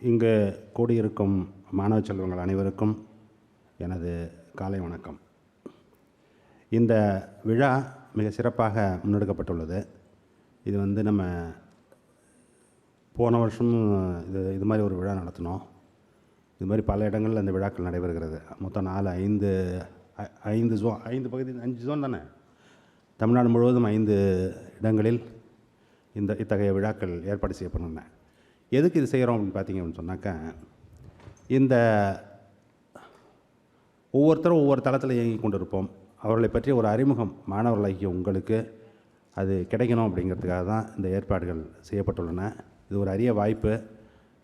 இங்கு கூடியிருக்கும் மாணவ செல்வங்கள் அனைவருக்கும் எனது காலை வணக்கம். இந்த விழா மிக சிறப்பாக முன்னெடுக்கப்பட்டுள்ளது. இது வந்து நம்ம போன வருஷம் இது இது மாதிரி ஒரு விழா நடத்தினோம். இது மாதிரி பல இடங்களில் அந்த விழாக்கள் நடைபெறுகிறது. மொத்தம் நாலு ஐந்து ஐந்து ஜோன் ஐந்து பகுதி அஞ்சு ஜோன் தானே? தமிழ்நாடு முழுவதும் ஐந்து இடங்களில் இந்த இத்தகைய விழாக்கள் ஏற்பாடு செய்யப்படுகின்றன எதுக்கு இது செய்கிறோம் அப்படின்னு பார்த்தீங்க அப்படின்னு சொன்னாக்கா இந்த ஒவ்வொருத்தரும் ஒவ்வொரு தளத்தில் இயங்கி கொண்டிருப்போம். அவர்களை பற்றிய ஒரு அறிமுகம் மாணவர்களாகிய உங்களுக்கு அது கிடைக்கணும் அப்படிங்கிறதுக்காக தான் இந்த ஏற்பாடுகள் செய்யப்பட்டுள்ளன. இது ஒரு அரிய வாய்ப்பு.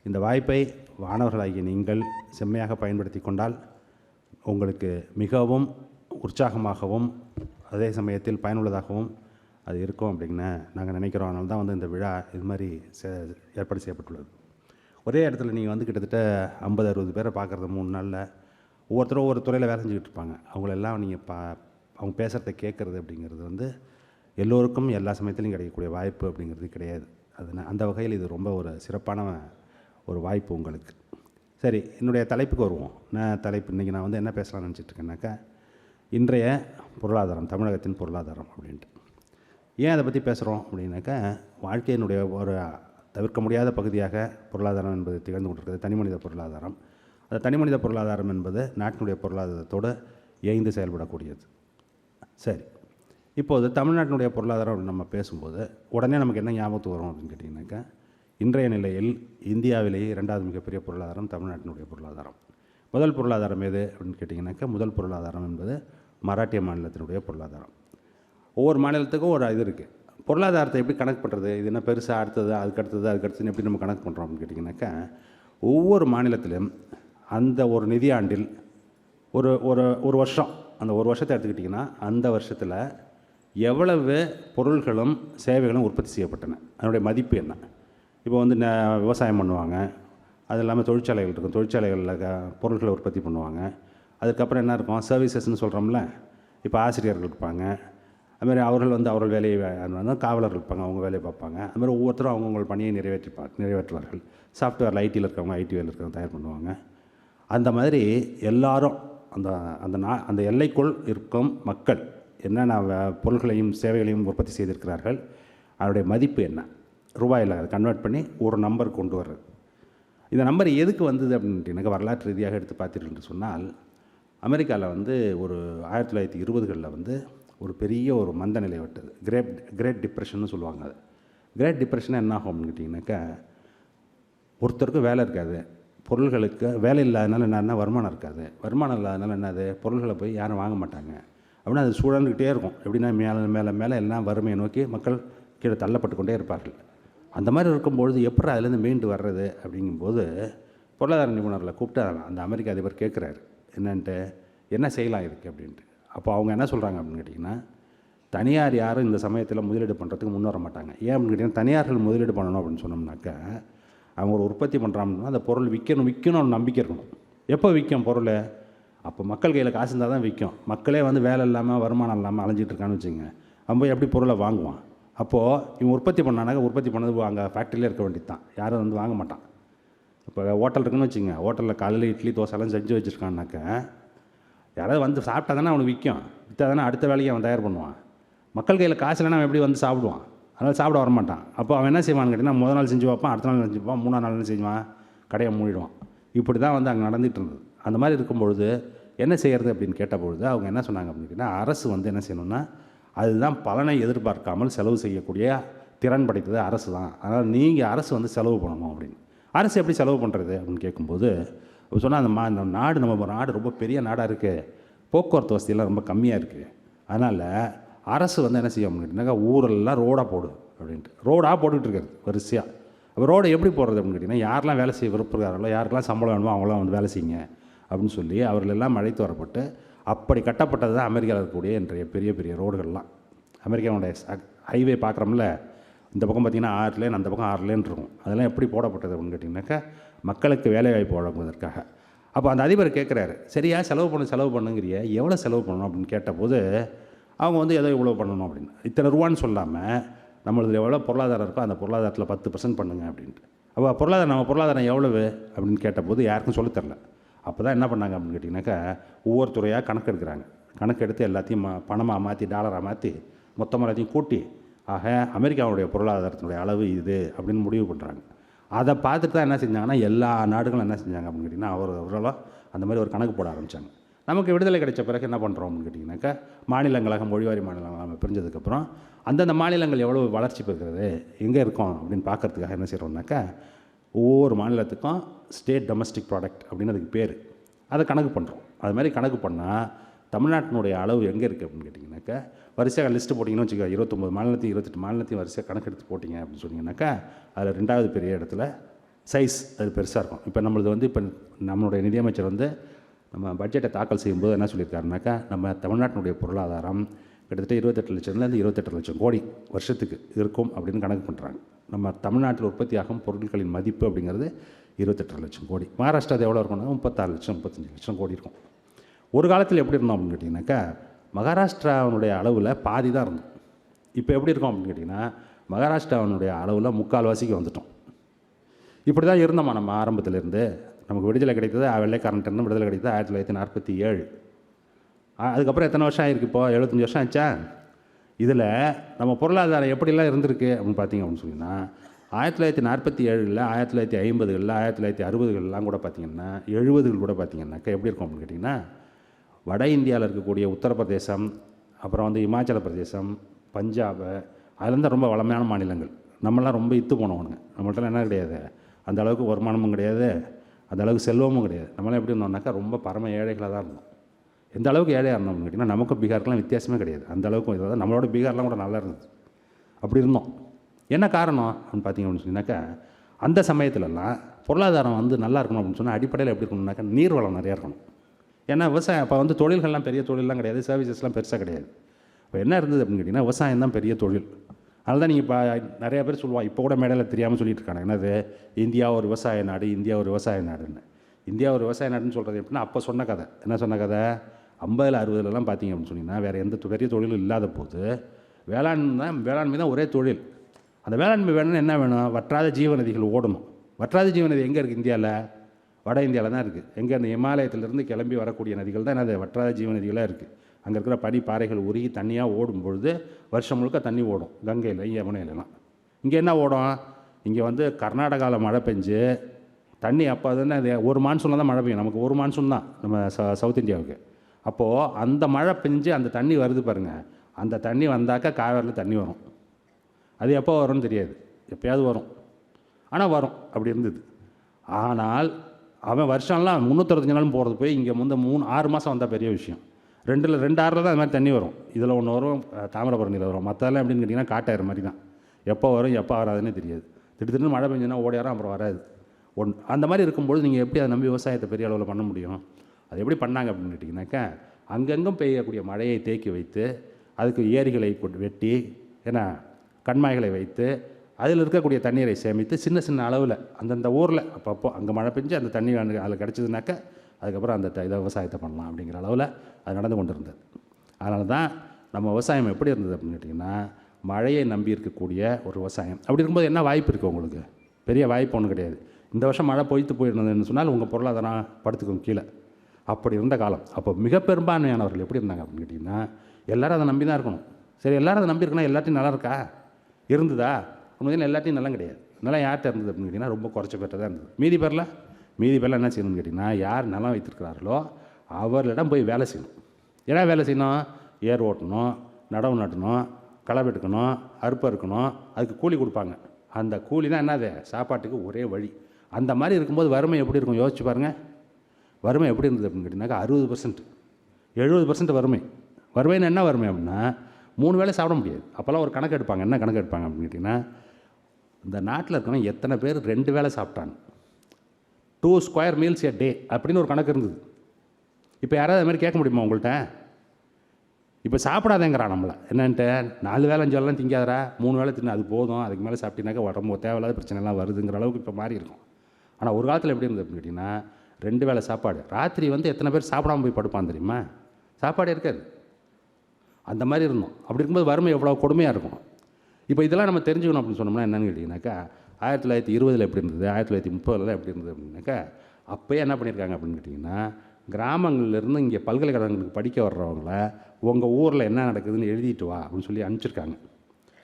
இந்த வாய்ப்பை மாணவர்களாகிய நீங்கள் செம்மையாக பயன்படுத்தி கொண்டால் உங்களுக்கு மிகவும் உற்சாகமாகவும் அதே சமயத்தில் பயனுள்ளதாகவும் அது இருக்கும் அப்படின்னு நாங்கள் நினைக்கிறோம். அதனால தான் வந்து இந்த விழா இது மாதிரி சே ஏற்பாடு செய்யப்பட்டுள்ளது. ஒரே இடத்துல நீங்கள் வந்து கிட்டத்தட்ட ஐம்பது அறுபது பேரை பார்க்குறது மூணு நாளில் ஒவ்வொருத்தரும் ஒவ்வொரு துறையில் வேலை செஞ்சுக்கிட்டு இருப்பாங்க. அவங்களெல்லாம் நீங்கள் பா அவங்க பேசுகிறத கேட்குறது அப்படிங்கிறது வந்து எல்லோருக்கும் எல்லா சமயத்திலையும் கிடைக்கக்கூடிய வாய்ப்பு அப்படிங்கிறது கிடையாது. அது அந்த வகையில் இது ரொம்ப ஒரு சிறப்பான ஒரு வாய்ப்பு உங்களுக்கு. சரி என்னுடைய தலைப்புக்கு வருவோம். நான் தலைப்பு? இன்றைக்கி நான் வந்து என்ன பேசலாம்னு நினச்சிட்ருக்கேன்னாக்கா இன்றைய பொருளாதாரம் தமிழகத்தின் பொருளாதாரம் அப்படின்ட்டு. ஏன் அதை பற்றி பேசுகிறோம் அப்படின்னாக்கா வாழ்க்கையினுடைய ஒரு தவிர்க்க முடியாத பகுதியாக பொருளாதாரம் என்பது திகழ்ந்து கொண்டிருக்கிறது. தனிமனித பொருளாதாரம். அந்த தனிமனித பொருளாதாரம் என்பது நாட்டினுடைய பொருளாதாரத்தோடு இயைந்து செயல்படக்கூடியது. சரி. இப்போது தமிழ்நாட்டினுடைய பொருளாதாரம் அப்படின்னு நம்ம பேசும்போது உடனே நமக்கு என்ன ஞாபகத்துக்கு வரும் அப்படின்னு கேட்டிங்கனாக்கா இன்றைய நிலையில் இந்தியாவிலேயே இரண்டாவது மிகப்பெரிய பொருளாதாரம் தமிழ்நாட்டினுடைய பொருளாதாரம். முதல் பொருளாதாரம் எது அப்படின்னு கேட்டிங்கனாக்கா முதல் பொருளாதாரம் என்பது மராட்டிய மாநிலத்தினுடைய பொருளாதாரம். ஒவ்வொரு மாநிலத்துக்கும் ஒரு இது இருக்குது பொருளாதாரத்தை எப்படி கணக்கு பண்ணுறது இது என்ன பெருசாக அடுத்தது அதுக்கு அடுத்தது அதுக்கு அடுத்தது எப்படி நம்ம கணக்கு பண்ணுறோம் அப்படின்னு கேட்டிங்கனாக்கா ஒவ்வொரு மாநிலத்திலும் அந்த ஒரு நிதியாண்டில் ஒரு ஒரு ஒரு வருஷம் அந்த ஒரு வருஷத்தை எடுத்துக்கிட்டிங்கன்னா அந்த வருஷத்தில் எவ்வளவு பொருள்களும் சேவைகளும் உற்பத்தி செய்யப்பட்டன? அதனுடைய மதிப்பு என்ன? இப்போ வந்து ந- விவசாயம் பண்ணுவாங்க. அது இல்லாமல் தொழிற்சாலைகள் இருக்கும். தொழிற்சாலைகளில் பொருள்களை பொருட்களை உற்பத்தி பண்ணுவாங்க. அதுக்கப்புறம் என்ன இருக்கும்? சர்வீசஸ்னு சொல்கிறோம்ல இப்போ ஆசிரியர்கள் இருப்பாங்க. அதுமாதிரி அவர்கள் வந்து அவர்கள் வேலையை வந்து காவலர்கள் இருப்பாங்க அவங்க வேலையை பார்ப்பாங்க. அதுமாதிரி ஒவ்வொருத்தரும் அவங்கவுங்க பணியை நிறைவேற்றிப்பா நிறைவேற்றுவார்கள். சாஃப்ட்வேர் ஐடியில் இருக்கிறவங்க ஐடி வேலை இருக்கிறவங்க தயார் பண்ணுவாங்க. அந்த மாதிரி எல்லாரும் அந்த அந்த நா அந்த எல்லைக்குள் இருக்கும் மக்கள் என்னென்ன வ- பொருள்களையும் சேவைகளையும் உற்பத்தி செய்திருக்கிறார்கள் அதனுடைய மதிப்பு என்ன? ரூபாயில் அதை கன்வெர்ட் பண்ணி ஒரு நம்பர் கொண்டு வர்றது. இந்த நம்பர் எதுக்கு வந்தது அப்படின்ட்டு வரலாற்று ரீதியாக எடுத்து பார்த்தீர்கள் என்று சொன்னால் அமெரிக்காவில் வந்து ஒரு ஆயிரத்தி தொள்ளாயிரத்தி இருபதுகளில் வந்து ஒரு பெரிய ஒரு மந்த நிலை விட்டது. கிரேட் கிரேட் டிப்ரெஷன்னு சொல்லுவாங்க அது. கிரேட் டிப்ரெஷன் என்ன ஆகும்னு அப்படின்னு கேட்டிங்கனாக்கா ஒருத்தருக்கும் வேலை இருக்காது. பொருள்களுக்கு வேலை இல்லாதனால என்னன்னா வருமானம் இருக்காது. வருமானம் இல்லாதனால என்னது? பொருள்களை போய் யாரும் வாங்க மாட்டாங்க. அப்படின்னா அது சூழல்கிட்டே இருக்கும். எப்படின்னா மேலே மேலே மேலே எல்லாம் வறுமையை நோக்கி மக்கள் கீழே தள்ளப்பட்டு கொண்டே இருப்பார்கள். அந்த மாதிரி இருக்கும்பொழுது எப்படி அதுலேருந்து மீண்டு வர்றது அப்படிங்கும்போது பொருளாதார நிபுணர்களை கூப்பிட்டு அந்த அமெரிக்க அதிபர் கேட்குறாரு. என்னன்ட்டு என்ன செய்யலாம் இருக்குது அப்படின்ட்டு. அப்போ அவங்க என்ன சொல்கிறாங்க அப்படின்னு கேட்டிங்கன்னா தனியார் யாரும் இந்த சமயத்தில் முதலீடு பண்ணுறதுக்கு முன் வர மாட்டாங்க. ஏன் அப்படின்னு கேட்டிங்கன்னா தனியார்கள் முதலீடு பண்ணணும் அப்படின்னு சொன்னோம்னாக்கா அவங்க ஒரு உற்பத்தி பண்ணுறாங்கன்னா அந்த பொருள் விற்கணும் விற்கணும்னு நம்பிக்கை இருக்கணும். எப்போ விற்கும் பொருள்? அப்போ மக்கள் கையில் காசு இருந்தால் தான் விற்கும். மக்களே வந்து வேலை இல்லாமல் வருமானம் இல்லாமல் அலைஞ்சிட்டு இருக்கான்னு வச்சுங்க அவன் போய் எப்படி பொருளை வாங்குவான்? அப்போது இவன் உற்பத்தி பண்ணானாக்க உற்பத்தி பண்ணது அங்கே ஃபேக்ட்ரியிலே இருக்க வேண்டியது தான். யாரும் வந்து வாங்க மாட்டான். இப்போ ஹோட்டல் இருக்குன்னு வச்சுங்க ஹோட்டலில் காலையில் இட்லி தோசைலாம் செஞ்சு வச்சுருக்கான்னாக்க யாராவது வந்து சாப்பிட்டா தானே அவனுக்கு விற்கும். விற்றா தானே அடுத்த வேலையை அவன் தயார் பண்ணுவான். மக்கள் கையில் காசு இல்லைன்னா அவன் எப்படி வந்து சாப்பிடுவான்? அதனால் சாப்பிட வர மாட்டான் அப்போ அவன் என்ன செய்வான்னு கேட்டிங்கன்னா முதல் நாள் செஞ்சு வைப்பான் அடுத்த நாள் செஞ்சு வைப்பான் மூணாம் நாள் என்ன செய்வான்? கடையை மூடிடுவான். இப்படி தான் வந்து அங்கே நடந்துகிட்டு இருந்தது. அந்த மாதிரி இருக்கும்பொழுது என்ன செய்கிறது அப்படின்னு கேட்டபொழுது அவங்க என்ன சொன்னாங்க அப்படின்னு கேட்டிங்கன்னா அரசு வந்து என்ன செய்யணும்னா அதுதான் பலனை எதிர்பார்க்காமல் செலவு செய்யக்கூடிய திறன் படைத்தது அரசு தான். அதனால் நீங்கள் அரசு வந்து செலவு பண்ணணும் அப்படின்னு. அரசு எப்படி செலவு பண்ணுறது அப்படின்னு கேட்கும்போது சொன்னால் அந்த மா இந்த நாடு நம்ம நாடு ரொம்ப பெரிய நாடாக இருக்குது போக்குவரத்து வசதியெல்லாம் ரொம்ப கம்மியாக இருக்குது அதனால் அரசு வந்து என்ன செய்யும் அப்படின்னாக்கா ஊரெல்லாம் ரோடாக போடு அப்படின்ட்டு. ரோடாக போட்டுக்கிட்டு இருக்காரு வரிசையாக அப்போ ரோடை எப்படி போடுறது அப்படின்னு கேட்டிங்கன்னா யாரெல்லாம் வேலை செய்ய விருப்பகிறார்களோ யாருக்கெல்லாம் சம்பளம் வேணுமோ அவங்களாம் வந்து வேலை செய்யுங்க அப்படின்னு சொல்லி அவர்களெல்லாம் அழைத்து வரப்பட்டு அப்படி கட்டப்பட்டது தான் அமெரிக்காவில் இருக்கக்கூடிய இன்றைய பெரிய பெரிய ரோடுகள்லாம். அமெரிக்காவுடைய ஹைவே பார்க்குறோம்ல இந்த பக்கம் பார்த்திங்கன்னா ஆறு லேன் அந்த பக்கம் ஆறு லேன் இருக்கும். அதெல்லாம் எப்படி போடப்பட்டது அப்படின்னு கேட்டிங்கனாக்கா மக்களுக்கு வேலைவாய்ப்பு வழங்குவதற்காக. அப்போ அந்த அதிபர் கேட்குறாரு சரியா செலவு பண்ணு செலவு பண்ணுங்கிறிய எவ்வளோ செலவு பண்ணணும்? அப்படின்னு கேட்டபோது அவங்க வந்து ஏதோ இவ்வளோ பண்ணணும் அப்படின்னு. இத்தனை ரூபான்னு சொல்லாமல் நம்மளது எவ்வளோ பொருளாதாரம் இருக்கோ அந்த பொருளாதாரத்தில் பத்து பர்சன்ட் பண்ணுங்க அப்படின்ட்டு. அப்போ பொருளாதாரம் நம்ம பொருளாதாரம் எவ்வளவு? அப்படின்னு கேட்டபோது யாருக்கும் சொல்லித்தரல அப்போ தான் என்ன பண்ணாங்க அப்படின்னு கேட்டிங்கனாக்கா ஒவ்வொரு துறையாக கணக்கு எடுக்கிறாங்க. கணக்கு எடுத்து எல்லாத்தையும் பணமாக மாற்றி டாலராக மாற்றி மொத்தமாக எல்லாத்தையும் கூட்டி ஆக அமெரிக்காவுடைய பொருளாதாரத்தினுடைய அளவு இது அப்படின்னு முடிவு பண்ணுறாங்க அதை பார்த்துட்டு தான் என்ன செஞ்சாங்கன்னா எல்லா நாடுகளும் என்ன செஞ்சாங்க அப்படின்னு கேட்டிங்கன்னா அவர் ஓரளவு அந்த மாதிரி ஒரு கணக்கு போட ஆரம்பித்தாங்க நமக்கு விடுதலை கிடைச்ச பிறகு என்ன பண்ணுறோம் அப்படின்னு கேட்டிங்கனாக்கா மாநிலங்களாக மொழிவாரி மாநிலங்களாக நம்ம பிரிஞ்சதுக்கப்புறம் அந்தந்த மாநிலங்கள் எவ்வளோ வளர்ச்சி பெறுகிறது எங்கே இருக்கோம் அப்படின்னு பார்க்கறதுக்காக என்ன செய்கிறோம்னாக்கா ஒவ்வொரு மாநிலத்துக்கும் ஸ்டேட் டொமஸ்டிக் ப்ராடக்ட் அப்படின்னு அதுக்கு பேர். அதை கணக்கு பண்ணுறோம் அது மாதிரி கணக்கு பண்ணால் தமிழ்நாட்டினுடைய அளவு எங்கே இருக்குது அப்படின்னு கேட்டிங்கனாக்கா வரிசையாக லிஸ்ட்டு போட்டிங்கன்னு வச்சுக்கோ இருபத்தொம்போது மாநிலத்தையும் இருபத்தெட்டு மாநிலத்தையும் வரிசையாக கணக்கெடுத்து போட்டிங்க அப்படின்னு சொன்னீங்கன்னாக்கா அதில் ரெண்டாவது பெரிய இடத்துல சைஸ் அது பெருசாக இருக்கும். இப்போ நம்மளது வந்து இப்போ நம்மளுடைய நிதியமைச்சர் வந்து நம்ம பட்ஜெட்டை தாக்கல் செய்யும்போது என்ன சொல்லியிருக்காருனாக்கா நம்ம தமிழ்நாட்டினுடைய பொருளாதாரம் கிட்டத்தட்ட இருபத்தெட்டு லட்சம்லேருந்து இருபத்தெட்டு லட்சம் கோடி வருஷத்துக்கு இருக்கும் அப்படின்னு கணக்கு பண்ணுறாங்க நம்ம தமிழ்நாட்டில் உற்பத்தியாகும் பொருட்களின் மதிப்பு அப்படிங்கிறது இருபத்தெட்டு லட்சம் கோடி. மகாராஷ்டிரா எவ்வளோ இருக்கும்னா முப்பத்தாறு லட்சம் முப்பத்தஞ்சு லட்சம் கோடி இருக்கும். ஒரு காலத்தில் எப்படி இருந்தோம் அப்படின்னு கேட்டிங்கனாக்கா மகாராஷ்டிராவினுடைய அளவில் பாதி தான் இருந்தோம். இப்போ எப்படி இருக்கோம் அப்படின்னு கேட்டிங்கன்னா மகாராஷ்டிராவினுடைய அளவில் முக்கால்வாசிக்கு வந்துட்டோம். இப்படி தான் இருந்தோமா நம்ம ஆரம்பத்திலேருந்து நமக்கு விடுதலை கிடைத்தது வெள்ளைக்காரன்ட்டு விடுதலை கிடைத்தது ஆயிரத்தி தொள்ளாயிரத்தி நாற்பத்தி ஏழு. அதுக்கப்புறம் எத்தனை வருஷம் ஆயிருக்கு இப்போ? எழுபத்தஞ்சி வருஷம் ஆச்சா? இதில் நம்ம பொருளாதாரம் எப்படிலாம் இருந்திருக்கு அப்படின்னு பார்த்தீங்க அப்படின்னு சொன்னீங்கன்னா ஆயிரத்தி தொள்ளாயிரத்தி நாற்பத்தி ஏழில் ஆயிரத்தி தொள்ளாயிரத்தி ஐம்பதுகளில் ஆயிரத்தி தொள்ளாயிரத்தி அறுபதுகள்லாம் கூட பார்த்தீங்கன்னா எழுபதுகள் கூட பார்த்தீங்கன்னாக்கா எப்படி இருக்கும் அப்படின்னு கேட்டிங்கன்னா வட இந்தியாவில் இருக்கக்கூடிய உத்தரப்பிரதேசம் அப்புறம் வந்து இமாச்சல பிரதேசம் பஞ்சாபு அதெல்லாம் தான் ரொம்ப வளமையான மாநிலங்கள். நம்மளாம் ரொம்ப இத்து போனவனுங்க நம்மள்ட்ட என்ன கிடையாது. அந்த அளவுக்கு வருமானமும் கிடையாது. அந்த அளவுக்கு செல்வமும் கிடையாது. நம்மளாம் எப்படி இருந்தோம்னாக்கா ரொம்ப பரம ஏழைகளாக தான் இருந்தோம். எந்த அளவுக்கு ஏழையாக இருந்தோம்னு கேட்டிங்கன்னா நமக்கும் பீகாருக்குலாம் வித்தியாசமே கிடையாது. அந்த அளவுக்கு இதாவது நம்மளோட பீகார்லாம் கூட நல்லா இருந்தது. அப்படி இருந்தோம். என்ன காரணம் அப்படின்னு பார்த்தீங்க அப்படின்னு சொன்னாக்கா அந்த சமயத்துலலாம் பொருளாதாரம் வந்து நல்லா இருக்கணும் அப்படின்னு சொன்னால் அடிப்படையில் எப்படி இருக்கணும்னாக்கா நீர் வளம் நிறையா இருக்கணும். ஏன்னா விவசாயம் அப்போ வந்து தொழில்கள்லாம் பெரிய தொழிலெலாம் கிடையாது சர்வீசஸ்லாம் பெருசாக கிடையாது. இப்போ என்ன இருந்தது அப்படின்னு கேட்டிங்கன்னா விவசாயம் தான் பெரிய தொழில். அதனால தான் நீங்கள் இப்போ நிறைய பேர் சொல்லுவாள் இப்போ கூட மேடையில் தெரியாமல் சொல்லிட்டு இருக்காங்க என்னது? இந்தியா ஒரு விவசாய நாடு இந்தியா ஒரு விவசாய நாடுன்னு. இந்தியா ஒரு விவசாய நாடுன்னு சொல்கிறது எப்படின்னா அப்போ சொன்ன கதை. என்ன சொன்ன கதை? ஐம்பதில் அறுபதுலலாம் பார்த்தீங்க அப்படின்னு சொன்னீங்கன்னா வேறு எந்த பெரிய தொழிலும் இல்லாத போது வேளாண்மை தான் வேளாண்மை தான் ஒரே தொழில். அந்த வேளாண்மை வேணும்னா என்ன வேணும்? வற்றாத ஜீவநதிகள் ஓடணும். வற்றாத ஜீவநதி எங்கே இருக்குது இந்தியாவில் வட இந்தியாவில் தான் இருக்குது எங்கே அந்த இமாலயத்திலிருந்து கிளம்பி வரக்கூடிய நதிகள் தான் என்னது? வற்றாத ஜீவநதிகளாக இருக்குது அங்கே இருக்கிற பனி பாறைகள் உருகி தண்ணியாக ஓடும் பொழுது வருஷம் முழுக்க தண்ணி ஓடும். கங்கையில் யமுனையிலலாம் இங்கே என்ன ஓடும்? இங்கே வந்து கர்நாடகாவில் மழை பெஞ்சு தண்ணி அப்போ தானே அது ஒரு மான்சூனில் தான் மழை பெய்யும். நமக்கு ஒரு மான்சூன் தான் நம்ம ச சவுத் இந்தியாவுக்கு. அப்போது அந்த மழை பெஞ்சு அந்த தண்ணி வருது பாருங்கள் அந்த தண்ணி வந்தாக்கா காவேரியில் தண்ணி வரும். அது எப்போ வரும்னு தெரியாது. எப்போயாவது வரும். ஆனால் வரும். அப்படி இருந்தது. ஆனால் அவன் வருஷம்லாம் முந்நூற்றஞ்சு நாளும் போகிறது போய் இங்கே வந்து மூணு ஆறு மாதம் வந்தால் பெரிய விஷயம். ரெண்டில் ரெண்டு ஆறில் தான் அது மாதிரி தண்ணி வரும். இதில் ஒன்று வரும் தாமிரபரணியில் வரும். மற்றெல்லாம் எப்படின்னு கேட்டிங்கன்னா காட்டாயிரம் மாதிரி தான். எப்போ வரும் எப்போ வராதுன்னே தெரியாது. திடீர்னு மழை பெஞ்சுன்னா ஓடியாரம் அப்புறம் வராது. ஒன் அந்த மாதிரி இருக்கும்போது நீங்கள் எப்படி அதை நம்பி விவசாயத்தை பெரிய அளவில் பண்ண முடியும்? அது எப்படி பண்ணாங்க அப்படின்னு கேட்டிங்கனாக்கா அங்கங்கும் பெய்யக்கூடிய மழையை தேக்கி வைத்து அதுக்கு ஏரிகளை கொண்டு வெட்டி ஏன்னா கண்மாய்களை வைத்து அதில் இருக்கக்கூடிய தண்ணீரை சேமித்து சின்ன சின்ன அளவில் அந்தந்த ஊரில் அப்பப்போ அங்கே மழை பெஞ்சு அந்த தண்ணி அதில் கிடச்சிதுனாக்க அதுக்கப்புறம் அந்த த- இதை விவசாயத்தை பண்ணலாம் அப்படிங்கிற அளவில் அது நடந்து கொண்டு இருந்தது அதனால தான் நம்ம விவசாயம் எப்படி இருந்தது அப்படின்னு கேட்டிங்கன்னா மழையை நம்பி இருக்கக்கூடிய ஒரு விவசாயம். அப்படி இருக்கும்போது என்ன வாய்ப்பு இருக்குது உங்களுக்கு? பெரிய வாய்ப்பு ஒன்றும் கிடையாது. இந்த வருஷம் மழை பொய்த்து போயிருந்ததுன்னு சொன்னால் உங்கள் பொருளாதாரம் படுத்துக்கும் கீழே. அப்படி இருந்த காலம். அப்போ மிக பெரும்பான்மையானவர்கள் எப்படி இருந்தாங்க அப்படின்னு கேட்டிங்கன்னா எல்லோரும் அதை நம்பி தான் இருக்கணும். சரி எல்லோரும் அதை நம்பி இருக்கணும் எல்லாத்தையும் நல்லா இருக்கா? இருந்ததா? உண்மையில் எல்லாத்தையும் நல்லா கிடையாது. நிலம் யார்கிட்ட இருந்தது அப்படின்னு கேட்டிங்கன்னா ரொம்ப குறைச்ச பேர்ட்ட தான் இருந்தது. மீதி பேரில்? மீதி பேரில் என்ன செய்யணும்னு கேட்டிங்கன்னா யார் நிலம் வைத்திருக்கிறார்களோ அவர்களிடம் போய் வேலை செய்யணும். என்ன வேலை செய்யணும்? ஏர் ஓட்டணும் நடவு நட்டணும் களை வெட்டுக்கணும் அறுப்பு இருக்கணும் அதுக்கு கூலி கொடுப்பாங்க. அந்த கூலி தான் என்னது? சாப்பாட்டுக்கு ஒரே வழி. அந்த மாதிரி இருக்கும்போது வறுமை எப்படி இருக்கும்? யோசிச்சு பாருங்கள் வறுமை எப்படி இருந்தது அப்படின்னு கேட்டிங்கனாக்கா அறுபது பர்சன்ட் எழுபது பர்சன்ட் வறுமை. வறுமைன்னு என்ன வறுமை அப்படின்னா மூணு வேளை சாப்பிட முடியாது. அப்போல்லாம் ஒரு கணக்கு எடுப்பாங்க. என்ன கணக்கு எடுப்பாங்க அப்படின்னு கேட்டிங்கன்னா இந்த நாட்டில் இருக்கணும் எத்தனை பேர் ரெண்டு வேளை சாப்பிட்டான்? Two square meals a day அப்படின்னு ஒரு கணக்கு இருந்தது. இப்போ யாராவது அது மாதிரி கேட்க முடியுமா உங்கள்கிட்ட? இப்போ சாப்பிடாதேங்கிறான் நம்மளை. என்னன்ட்டு? நாலு வேலை அஞ்சு வேலைலாம் திங்காதரா மூணு வேளை தின்னு அது போதும். அதுக்கு மேலே சாப்பிட்டீங்கன்னாக்கா உடம்பு தேவையில்லாத பிரச்சனைலாம் வருதுங்கிற அளவுக்கு இப்போ மாறி இருக்கும். ஆனால் ஒரு காலத்தில் எப்படி இருந்தது அப்படின்னு கேட்டிங்கன்னா ரெண்டு வேளை சாப்பாடு. ராத்திரி வந்து எத்தனை பேர் சாப்பிடாம போய் படுப்பான் தெரியுமா? சாப்பாடு இருக்காது. அந்த மாதிரி இருந்தோம். அப்படி இருக்கும்போது வறுமை எவ்வளோ கொடுமையாக இருக்கும். இப்போ இதெல்லாம் நம்ம தெரிஞ்சுக்கணும் அப்படின்னு சொன்னோம்னா என்னன்னு கேட்டிங்கனாக்கா ஆயிரத்தி தொள்ளாயிரத்தி இருபதில் எப்படி இருந்தது ஆயிரத்தி தொள்ளாயிரத்தி முப்பதில் எப்படி இருந்தது அப்படின்னாக்கா அப்போயே என்ன பண்ணியிருக்காங்க அப்படின்னு கேட்டிங்கன்னா கிராமங்கள்லேருந்து இங்கே பல்கலைக்கழகங்களுக்கு படிக்க வர்றவங்கள உங்கள் ஊரில் என்ன நடக்குதுன்னு எழுதிட்டு வா அப்படின்னு சொல்லி அனுப்பிச்சிருக்காங்க.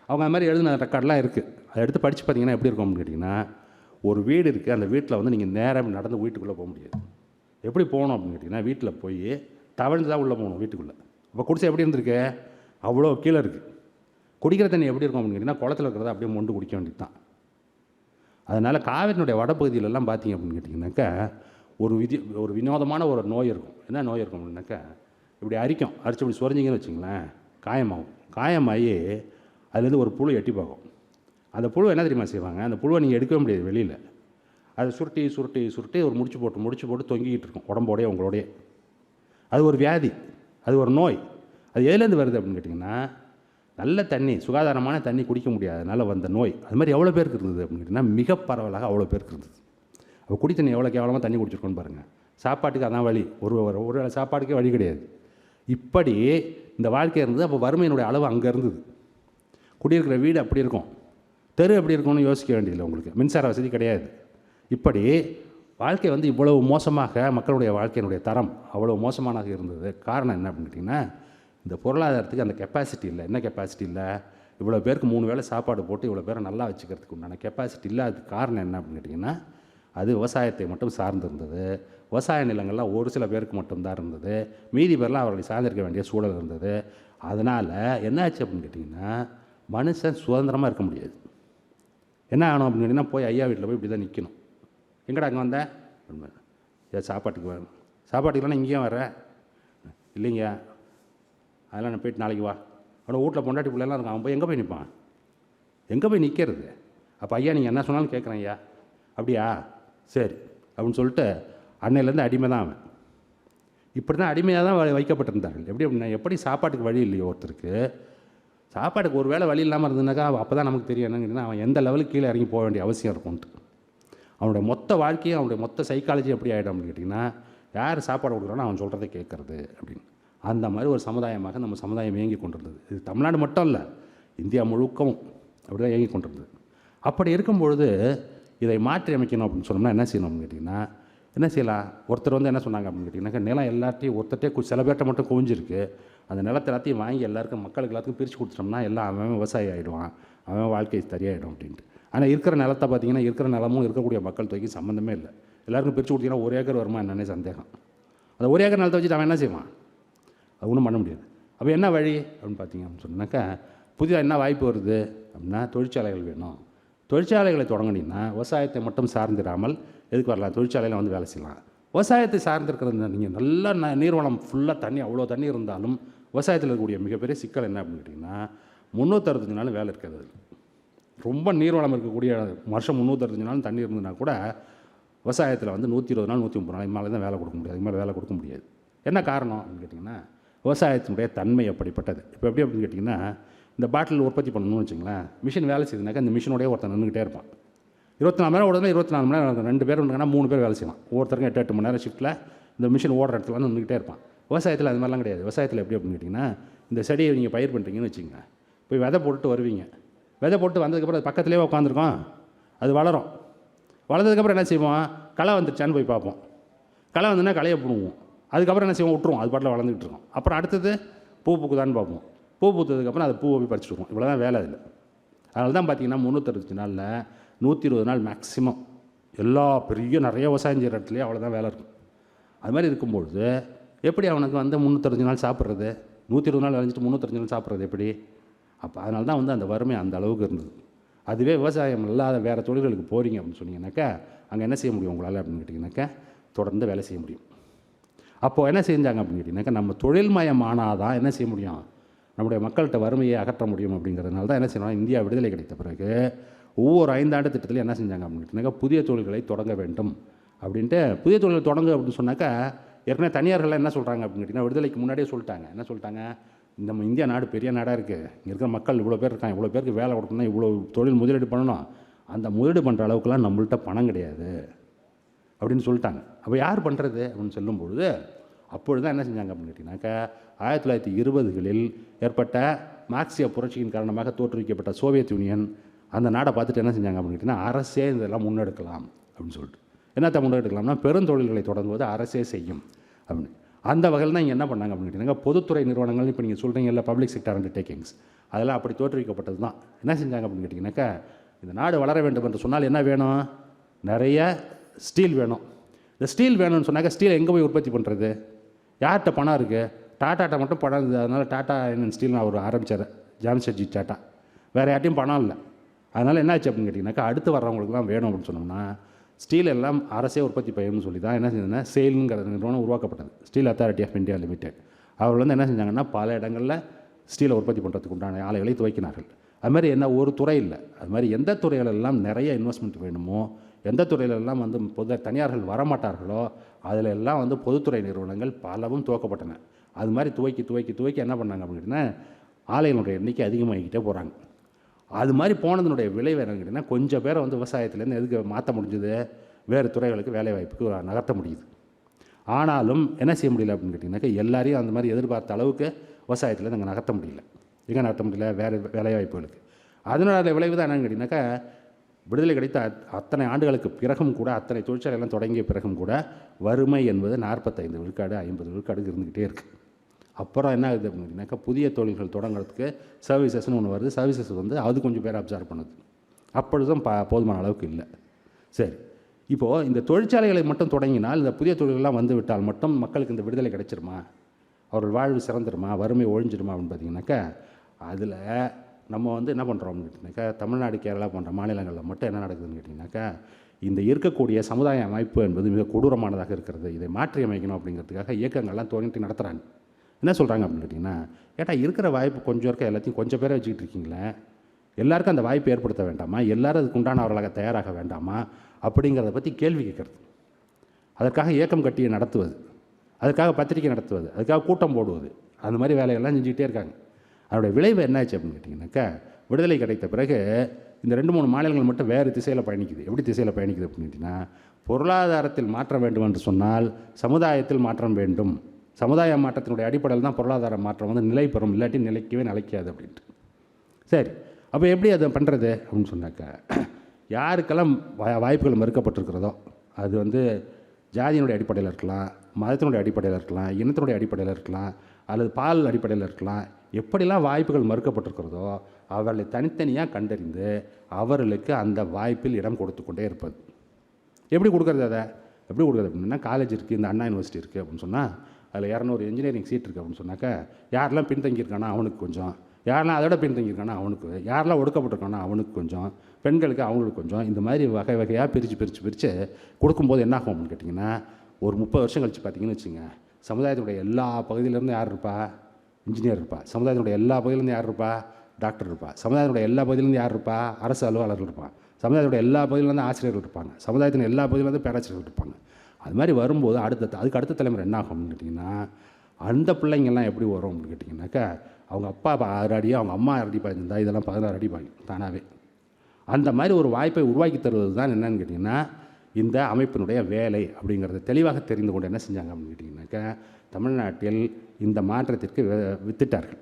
அவங்க அது மாதிரி எழுதின ரெக்கார்ட்லாம் இருக்குது அதை எடுத்து படித்து பார்த்தீங்கன்னா எப்படி இருக்கும் அப்படின்னு கேட்டிங்கன்னா ஒரு வீடு இருக்குது அந்த வீட்டில் வந்து நீங்கள் நேராக நடந்து வீட்டுக்குள்ளே போக முடியாது. எப்படி போகணும் அப்படின்னு கேட்டிங்கன்னா வீட்டில் போய் தவழ்ந்து தான் உள்ளே போகணும் வீட்டுக்குள்ளே. அப்போ குடிசை எப்படி இருந்திருக்கு? அவ்வளோ கீழே இருக்குது குடிக்கிற தண்ணி எப்படி இருக்கும் அப்படின்னு கேட்டிங்கன்னா குளத்துல இருக்கிறத அப்படியே மொண்டு குடிக்க வேண்டியது தான் அதனால் காவிரியினுடைய வடபகுதியிலலாம் பார்த்தீங்க அப்படின்னு கேட்டிங்கனாக்கா ஒரு விதி ஒரு வினோதமான ஒரு நோய் இருக்கும். என்ன நோய் இருக்கும் அப்படின்னாக்கா இப்படி அரிக்கும். அரிச்சு இப்படி சுரஞ்சிங்கன்னு வச்சுங்களேன் காயமாகும். காயமாகி அதுலேருந்து ஒரு புழு எட்டி பார்க்கும். அந்த புழு என்ன தெரியுமா செய்வாங்க? அந்த புழுவை நீங்கள் எடுக்கவே முடியாது வெளியில். அதை சுருட்டி சுருட்டி சுருட்டி ஒரு முடிச்சு போட்டு முடிச்சு போட்டு தொங்கிக்கிட்டு இருக்கும் உடம்போடைய உங்களோடய. அது ஒரு வியாதி. அது ஒரு நோய். அது எதுலேருந்து வருது அப்படின்னு கேட்டிங்கன்னா நல்ல தண்ணி சுகாதாரமான தண்ணி குடிக்க முடியாதனால வந்த நோய். அது மாதிரி எவ்வளோ பேருக்கு இருந்தது அப்படின்னு கேட்டிங்கன்னா மிக பரவலாக அவ்வளோ பேருக்கு இருந்தது. அப்போ குடி தண்ணி எவ்வளோ கேவலமாக தண்ணி குடிச்சிருக்கோன்னு பாருங்கள் சாப்பாட்டுக்கு அதான் வழி. ஒரு ஒரு ஒரு வேளை சாப்பாட்டுக்கே வழி கிடையாது. இப்படி இந்த வாழ்க்கை இருந்தது. அப்போ வறுமையினுடைய அளவு அங்கே இருந்தது. குடியிருக்கிற வீடு அப்படி இருக்கும். தெரு எப்படி இருக்கும்னு யோசிக்க வேண்டியதில்லை உங்களுக்கு. மின்சார வசதி கிடையாது. இப்படி வாழ்க்கை வந்து இவ்வளவு மோசமாக மக்களுடைய வாழ்க்கையினுடைய தரம் அவ்வளோ மோசமானதாக இருந்தது. காரணம் என்ன அப்படின்னு கேட்டிங்கன்னா இந்த பொருளாதாரத்துக்கு அந்த கெப்பாசிட்டி இல்லை. என்ன கெப்பாசிட்டி இல்லை? இவ்வளோ பேருக்கு மூணு வேளை சாப்பாடு போட்டு இவ்வளோ பேரை நல்லா வச்சுக்கிறதுக்கு உண்டான கெப்பாசிட்டி இல்லாததுக்கு காரணம் என்ன அப்படின்னு கேட்டிங்கன்னா அது விவசாயத்தை மட்டும் சார்ந்து இருந்தது. விவசாய நிலங்கள்லாம் ஒரு சில பேருக்கு மட்டும்தான் இருந்தது. மீதி பேர்லாம் அவர்களை சார்ந்திருக்க வேண்டிய சூழல் இருந்தது. அதனால் என்னாச்சு அப்படின்னு கேட்டிங்கன்னா மனுஷன் சுதந்திரமாக இருக்க முடியாது. என்ன ஆகணும் அப்படின்னு கேட்டிங்கன்னா போய் ஐயா வீட்டில் போய் இப்படி தான் நிற்கணும் எங்கடா அங்கே வந்தேன் அப்படிம்பாரு. ஏன் சாப்பாட்டுக்கு வேணும் சாப்பாட்டுக்கு இங்கேயும் வரேன் இல்லைங்க. அதெல்லாம் நான் போயிட்டு நாளைக்கு வா. அவனை வீட்டில் பொண்டாட்டி பிள்ளைலாம் இருக்கான். அவன் போய் எங்கே போய் நிற்பான் எங்கே போய் நிற்கிறது அப்போ ஐயா நீங்கள் என்ன சொன்னாலும் கேட்குறேன் ஐயா. அப்படியா? சரி. அப்படின்னு சொல்லிட்டு அன்னையிலேருந்து அடிமை தான் அவன். இப்படி தான் அடிமையாக தான் வ- வைக்கப்பட்டிருந்தார்கள். எப்படி அப்படின்னா எப்படி சாப்பாட்டுக்கு வழி இல்லையோ ஒருத்தருக்கு. சாப்பாட்டுக்கு ஒரு வேளை வழி இல்லாமல் இருந்ததுனாக்கா அப்போ தான் நமக்கு தெரியும் என்னங்கன்னா அவன் எந்த லெவலுக்கு கீழே இறங்கி போக வேண்டிய அவசியம் இருக்கும்ன்ட்டு அவனுடைய மொத்த வாழ்க்கையும் அவனுடைய மொத்த சைக்காலஜி எப்படி ஆகிடும் அப்படின்னு கேட்டிங்கன்னா யார் சாப்பாடு கொடுக்குறானோ அவன் சொல்கிறத கேட்குறது அப்படின்னு. அந்த மாதிரி ஒரு சமுதாயமாக நம்ம சமுதாயம் இயங்கி கொண்டிருந்தது. இது தமிழ்நாடு மட்டும் இல்லை இந்தியா முழுக்கவும் அப்படி தான் இயங்கி கொண்டிருந்தது. அப்படி இருக்கும் பொழுது இதை மாற்றி அமைக்கணும் அப்படின்னு சொன்னோம்னா என்ன செய்யணும் அப்படின்னு கேட்டிங்கன்னா என்ன செய்யலாம்? ஒருத்தர் வந்து என்ன சொன்னாங்க அப்படின்னு கேட்டிங்கன்னாக்கா நிலம் எல்லாத்தையும் ஒருத்தட்டே சில பேர்ட்ட மட்டும் குவிஞ்சிருக்கு. அந்த நிலத்தை எல்லாத்தையும் வாங்கி எல்லாருக்கும் மக்களுக்கு எல்லாத்துக்கும் பிரித்து கொடுத்துட்டோம்னா எல்லாம் அவன் விவசாயி ஆகிடுவான் அவன் வாழ்க்கை சரியாயிடும் அப்படின்ட்டு. ஆனால் இருக்கிற நிலத்தை பார்த்தீங்கன்னா இருக்கிற நிலமும் இருக்கக்கூடிய மக்கள் தொகைக்கு சம்மந்தமே இல்லை. எல்லாருக்கும் பிரித்து கொடுத்தீங்கன்னா ஒரு ஏக்கர் வருமா என்னன்னே சந்தேகம். அந்த ஒரு ஏக்கர் நிலத்தை வச்சுட்டு அவன் என்ன செய்வான்? அது ஒன்றும் பண்ண முடியாது. அப்போ என்ன வழி? அப்படின்னு பார்த்தீங்க அப்படின்னு சொன்னாக்கா புதிதாக என்ன வாய்ப்பு வருது? அப்படின்னா தொழிற்சாலைகள் வேணும். தொழிற்சாலைகளை தொடங்கினீங்கன்னா விவசாயத்தை மட்டும் சார்ந்திராமல் எதுக்கு வரலாம்? தொழிற்சாலையில் வந்து வேலை செய்யலாம். விவசாயத்தை சார்ந்திருக்கிறது நீங்கள் நல்லா ந- நீர்வளம் ஃபுல்லாக தண்ணி அவ்வளோ தண்ணி இருந்தாலும் விவசாயத்தில் இருக்கக்கூடிய மிகப்பெரிய சிக்கல் என்ன அப்படின்னு கேட்டிங்கன்னா முந்நூற்றறுபத்தஞ்சு நாள் வேலை இருக்காது ரொம்ப நீர்வளம் இருக்கக்கூடிய வருஷம் முந்நூற்றறுபத்தஞ்சு நாள் தண்ணி இருந்ததுன்னா கூட விவசாயத்தில் வந்து நூற்றி இருபது நாள் நூற்றி முப்பது நாள் மேலே தான் வேலை கொடுக்க முடியாது. அதுக்கு மேலே வேலை கொடுக்க முடியாது. என்ன காரணம் அப்படின்னு கேட்டிங்கன்னா விவசாயத்தினுடைய தன்மை அப்படிப்பட்டது. இப்போ எப்படி அப்படின்னு கேட்டிங்கன்னா இந்த பாட்டில் உற்பத்தி பண்ணணும்னு வச்சுங்களேன் மிஷின் வேலை செய்யுதுனாக்கா இந்த மிஷினோடய ஒருத்தன் நின்றுக்கிட்டே இருப்பான். இருபத்தி நாலு மணி நேரம் ஓடுதுன்னா இருபத்தி நாலு மணி நேரம் ரெண்டு பேர் இருந்தாங்கன்னா மூணு பேர் வேலை செய்யலாம். ஒவ்வொருத்தருக்கும் எட்டு எட்டு மணி நேரம் ஷிஃப்ட்டில் இந்த மிஷின் ஓடுற இடத்துல வந்து நின்றுக்கிட்டே இருப்பான். விவசாயத்தில் அது மாதிரிலாம் கிடையாது. விவசாயத்தில் எப்படி அப்படின்னு கேட்டிங்கன்னா இந்த செடியை நீங்கள் பயிர் பண்ணுறீங்கன்னு வச்சுங்க போய் விதை போட்டுட்டு வருவீங்க. விதை போட்டு வந்ததுக்கப்புறம் அது பக்கத்துலேயே உட்காந்துருக்கோம் அது வளரும். வளர்ந்ததுக்கப்புறம் என்ன செய்வோம்? களை வந்துருச்சான்னு போய் பார்ப்போம். களை வந்துன்னா களையை பிடுங்குவோம். அதுக்கப்புறம் என்ன செய்வோம்? விட்டுருவோம். அது பாட்டில் வளர்ந்துக்கிட்டு இருக்கோம். அப்புறம் அடுத்தது பூ பூக்குதான்னு பார்ப்போம். பூ பூத்ததுக்கப்புறம் அதை பூவை போய் பறிச்சுட்டு வருவோம். இவ்வளோ தான் வேலை அதில். அதனால தான் பார்த்தீங்கன்னா முந்நூற்றறுபத்தஞ்சு நாளில் நூற்றி இருபது நாள் மேக்ஸிமம் எல்லா பெரிய நிறைய விவசாயம் செய்கிற இடத்துலையும் அவ்வளோதான் வேலை இருக்கும். அது மாதிரி இருக்கும்பொழுது எப்படி அவனுக்கு வந்து முந்நூற்றஞ்சு நாள் சாப்பிட்றது? நூற்றி இருபது நாள் விளைஞ்சிட்டு முந்நூற்றஞ்சு நாள் சாப்பிட்றது எப்படி? அப்போ அதனால தான் வந்து அந்த வறுமை அந்த அளவுக்கு இருந்தது. அதுவே விவசாயம் இல்லாத வேறு தொழில்களுக்கு போகிறீங்க அப்படின்னு சொன்னீங்கன்னாக்கா அங்கே என்ன செய்ய முடியும் உங்களால் அப்படின்னு கேட்டிங்கனாக்கா தொடர்ந்து வேலை செய்ய முடியும். அப்போது என்ன செஞ்சாங்க அப்படின்னு கேட்டிங்கனாக்கா நம்ம தொழில்மயமானால் தான் என்ன செய்ய முடியும்? நம்முடைய மக்கள்கிட்ட வறுமையை அகற்ற முடியும் அப்படிங்கிறதுனால தான் என்ன செய்யணும்? இந்தியா விடுதலை கிடைத்த பிறகு ஒவ்வொரு ஐந்தாண்டு திட்டத்தில் என்ன செஞ்சாங்க அப்படின்னு கேட்டிங்கனாக்கா புதிய தொழில்களை தொடங்க வேண்டும் அப்படின்ட்டு புதிய தொழில் தொடங்கு அப்படின்னு சொன்னாக்கா ஏற்கனவே தனியார்கள் என்ன சொல்கிறாங்க அப்படின்னு கேட்டிங்கன்னா விடுதலைக்கு முன்னாடியே சொல்லிட்டாங்க. என்ன சொல்லிட்டாங்க? நம்ம இந்தியா நாடு பெரிய நாடாக இருக்குது இங்கே இருக்கிற மக்கள் இவ்வளோ பேர் இருக்காங்க. இவ்வளோ பேருக்கு வேலை கொடுக்கணும் இவ்வளோ தொழில் முதலீடு பண்ணணும். அந்த முதலீடு பண்ணுற அளவுக்குலாம் நம்மள்ட்ட பணம் கிடையாது. அப்படின்னு சொல்லிட்டாங்க. அப்போ யார் பண்ணுறது அப்படின்னு சொல்லும்பொழுது அப்பொழுது தான் என்ன செஞ்சாங்க அப்படின்னு கேட்டிங்கனாக்கா ஆயிரத்தி தொள்ளாயிரத்தி இருபதுகளில் ஏற்பட்ட மார்க்சிய புரட்சியின் காரணமாக தோற்றுவிக்கப்பட்ட சோவியத் யூனியன் அந்த நாடை பார்த்துட்டு என்ன செஞ்சாங்க அப்படின்னு கேட்டிங்கன்னா அரசே இதெல்லாம் முன்னெடுக்கலாம் அப்படின்னு சொல்லிட்டு. என்னத்தை முன்னெடுக்கலாம்னா பெருந்தொழில்களை தொடங்குவது அரசே செய்யும் அப்படின்னு. அந்த வகையில் தான் இங்கே என்ன பண்ணாங்க அப்படின்னு கேட்டிங்கன்னா பொதுத்துறை நிறுவனங்கள் இப்போ நீங்கள் சொல்கிறீங்கல்ல பப்ளிக் செக்டர் அண்டர்டேக்கிங்ஸ் அதெல்லாம் அப்படி தோற்றுவிக்கப்பட்டது தான். என்ன செஞ்சாங்க அப்படின்னு கேட்டிங்கனாக்கா இந்த நாடு வளர வேண்டும் என்று சொன்னால் என்ன வேணும்? நிறைய ஸ்டீல் வேணும். இந்த ஸ்டீல் வேணும்னு சொன்னாக்க ஸ்டீல் எங்கே போய் உற்பத்தி பண்ணுறது யார்கிட்ட பணம் இருக்குது டாட்டாட்ட மட்டும் பணம் இருந்தது அதனால் டாட்டா என்ன நான் அவர் ஆரம்பித்தார் ஜாம்ஷெட்ஜி டாட்டா. வேறு யார்ட்டையும் பணம் இல்லை. அதனால் என்ன ஆச்சு அப்படின்னு கேட்டிங்கனாக்கா அடுத்து வர்றவங்களுக்குலாம் வேணும் அப்படின்னு சொன்னோம்னா ஸ்டீல் எல்லாம் அரசே உற்பத்தி பயம்னு சொல்லி தான் என்ன செஞ்சதுன்னா சேலுங்கிற நிறுவனம் உருவாக்கப்பட்டது. Steel Authority of India Limited அவர் வந்து என்ன செஞ்சாங்கன்னா பல இடங்களில் ஸ்டீலை உற்பத்தி பண்ணுறதுக்கு உண்டான ஆலைகளை துவைக்கினார்கள். அது மாதிரி என்ன ஒரு துறை இல்லை. அது மாதிரி எந்த துறைகளெல்லாம் நிறைய இன்வெஸ்ட்மெண்ட் வேணுமோ எந்த துறையிலெல்லாம் வந்து பொது தனியார்கள் வரமாட்டார்களோ அதில் எல்லாம் வந்து பொதுத்துறை நிறுவனங்கள் பலவும் துவக்கப்பட்டன. அது மாதிரி துவக்கி துவக்கி துவக்கி என்ன பண்ணாங்க அப்படின்னா ஆலைகளுடைய எண்ணிக்கை அதிகமாகிக்கிட்டே போகிறாங்க அது மாதிரி போனதனுடைய விளைவு என்னன்னு கேட்டிங்கன்னா கொஞ்சம் பேரை வந்து விவசாயத்துலேருந்து எதுக்கு மாற்ற முடிஞ்சது? வேறு துறைகளுக்கு வேலை வாய்ப்புக்கு நகர்த்த முடியுது. ஆனாலும் என்ன செய்ய முடியல அப்படின்னு கேட்டிங்கனாக்கா எல்லாரையும் அந்த மாதிரி எதிர்பார்த்த அளவுக்கு விவசாயத்தில் நாங்கள் நகர்த்த முடியல. இங்கே நடத்த முடியல வேறு வேலை வாய்ப்புகளுக்கு அதனோட விளைவு தான் என்னன்னு கேட்டிங்கனாக்கா விடுதலை கிடைத்த அத்- அத்தனை ஆண்டுகளுக்கு பிறகும் கூட அத்தனை தொழிற்சாலைகளும் தொடங்கிய பிறகும் கூட வறுமை என்பது நாற்பத்தைந்து விழுக்காடு ஐம்பது விழுக்காடு இருந்துக்கிட்டே இருக்குது அப்புறம் என்ன ஆகுது அப்படின்னாக்கா புதிய தொழில்கள் தொடங்குறதுக்கு சர்வீசஸ்னு ஒன்று வருது. சர்வீசஸ் வந்து அது கொஞ்சம் பேர் அப்சர்வ் பண்ணுது. அப்பொழுதும் ப போதுமான அளவுக்கு இல்லை. சரி. இப்போது இந்த தொழிற்சாலைகளை மட்டும் தொடங்கினால் இந்த புதிய தொழில்கள்லாம் வந்து விட்டால் மட்டும் மக்களுக்கு இந்த விடுதலை கிடைச்சிருமா? அவர்கள் வாழ்வு சிறந்துருமா? வறுமை ஒழிஞ்சிருமா அப்படின்னு பார்த்தீங்கன்னாக்கா அதில் நம்ம வந்து என்ன பண்ணுறோம் அப்படின்னு கேட்டிங்கனாக்கா தமிழ்நாடு கேரளா போன்ற மாநிலங்களில் மட்டும் என்ன நடக்குதுன்னு கேட்டிங்கனாக்கா இந்த இருக்கக்கூடிய சமுதாய அமைப்பு என்பது மிக கொடூரமானதாக இருக்கிறது. இதை மாற்றி அமைக்கணும் அப்படிங்கிறதுக்காக இயக்கங்கள்லாம் தோன்றிட்டு நடத்துகிறாங்க என்ன சொல்கிறாங்க அப்படின்னு கேட்டிங்கன்னா ஏட்டா இருக்கிற வாய்ப்பு கொஞ்சம் இருக்க? எல்லாத்தையும் கொஞ்சம் பேரை வச்சுக்கிட்டு இருக்கீங்களே. எல்லாருக்கும் அந்த வாய்ப்பு ஏற்படுத்த வேண்டாமா? எல்லாரும் அதுக்கு உண்டானவர்களாக தயாராக வேண்டாமா? அப்படிங்கிறத பற்றி கேள்வி கேட்குறது. அதற்காக இயக்கம் கட்டி நடத்துவது. அதுக்காக பத்திரிக்கை நடத்துவது. அதுக்காக கூட்டம் போடுவது. அந்த மாதிரி வேலையெல்லாம் செஞ்சுக்கிட்டே இருக்காங்க. அதோடய விளைவு என்னாச்சு அப்படின்னு கேட்டிங்கனாக்கா விடுதலை கிடைத்த பிறகு இந்த ரெண்டு மூணு மாநிலங்கள் மட்டும் வேறு திசையில் பயணிக்குது. எப்படி திசையில் பயணிக்குது அப்படின்னு கேட்டிங்கன்னா பொருளாதாரத்தில் மாற்றம் வேண்டும் என்று சொன்னால் சமுதாயத்தில் மாற்றம் வேண்டும். சமுதாய மாற்றத்தினுடைய அடிப்படையில் தான் பொருளாதார மாற்றம் வந்து நிலை பெறும். இல்லாட்டி நிலைக்கவே நிலைக்காது அப்படின்ட்டு. சரி அப்போ எப்படி அதை பண்ணுறது அப்படின்னு சொன்னாக்கா யாருக்கெல்லாம் வா- வாய்ப்புகள் மறுக்கப்பட்டிருக்கிறதோ அது வந்து ஜாதியினுடைய அடிப்படையில் இருக்கலாம் மதத்தினுடைய அடிப்படையில் இருக்கலாம் இனத்தினுடைய அடிப்படையில் இருக்கலாம் அல்லது பால் அடிப்படையில் இருக்கலாம் எப்படிலாம் வாய்ப்புகள் மறுக்கப்பட்டிருக்கிறதோ அவர்களை தனித்தனியாக கண்டறிந்து அவர்களுக்கு அந்த வாய்ப்பில் இடம் கொடுத்து கொண்டே இருப்பது. எப்படி கொடுக்குறது அதை? எப்படி கொடுக்குறது அப்படின்னா காலேஜ் இருக்குது இந்த அண்ணா யூனிவர்சிட்டி இருக்குது அப்படின்னு சொன்னால் அதில் இரநூறு இன்ஜினியரிங் சீட் இருக்குது அப்படின்னு சொன்னாக்கா யாரெல்லாம் பின்தங்கியிருக்கானா அவனுக்கு கொஞ்சம் யாரெல்லாம் அதோட பின்தங்கியிருக்கானா அவனுக்கு யாரெல்லாம் ஒடுக்கப்பட்டிருக்கானா அவனுக்கு கொஞ்சம் பெண்களுக்கு அவங்களுக்கு கொஞ்சம் இந்த மாதிரி வகை வகையாக பிரித்து பிரித்து பிரித்து கொடுக்கும்போது என்ன ஆகும் அப்படின்னு கேட்டிங்கன்னா ஒரு முப்பது வருஷம் கழித்து பார்த்தீங்கன்னு வச்சுங்க சமுதாயத்துடைய எல்லா பகுதியிலேருந்து யார் இருப்பா? இன்ஜினியர் இருப்பா. சமுதாயத்தினுடைய எல்லா பகுதியிலேருந்து யார் இருப்பா? டாக்டர் இருப்பா. சமுதாயத்தினுடைய எல்லா பகுதியிலேருந்து யார் இருப்பா? அரசு அலுவலர்கள் இருப்பான் சமுதாயத்துடைய எல்லா பகுதியிலேருந்து ஆசிரியர்கள் இருப்பாங்க. சமுதாயத்தின் எல்லா பகுதியிலேருந்து பேராசிரியர்கள் இருப்பாங்க. அது மாதிரி வரும்போது அடுத்த அதுக்கு அடுத்த தலைமுறை என்ன ஆகும் அப்படின்னு கேட்டிங்கன்னா அந்த பிள்ளைங்கள்லாம் எப்படி வரும் அப்படின்னு கேட்டிங்கனாக்கா அவங்க அப்பா ஆறு அடி அவங்க அம்மா ஆறு அடி பாய்ஞ்சிருந்தா இதெல்லாம் பதினாறு அடி பாயும் தானாகவே அந்த மாதிரி ஒரு வாய்ப்பை உருவாக்கி தருவது தான் என்னன்னு கேட்டிங்கன்னா இந்த அமைப்பினுடைய வேலை அப்படிங்கிறத தெளிவாக தெரிந்து கொண்டு என்ன செஞ்சாங்க அப்படின்னு கேட்டிங்கனாக்கா தமிழ்நாட்டில் இந்த மாற்றத்திற்கு வி- வித்திட்டார்கள்.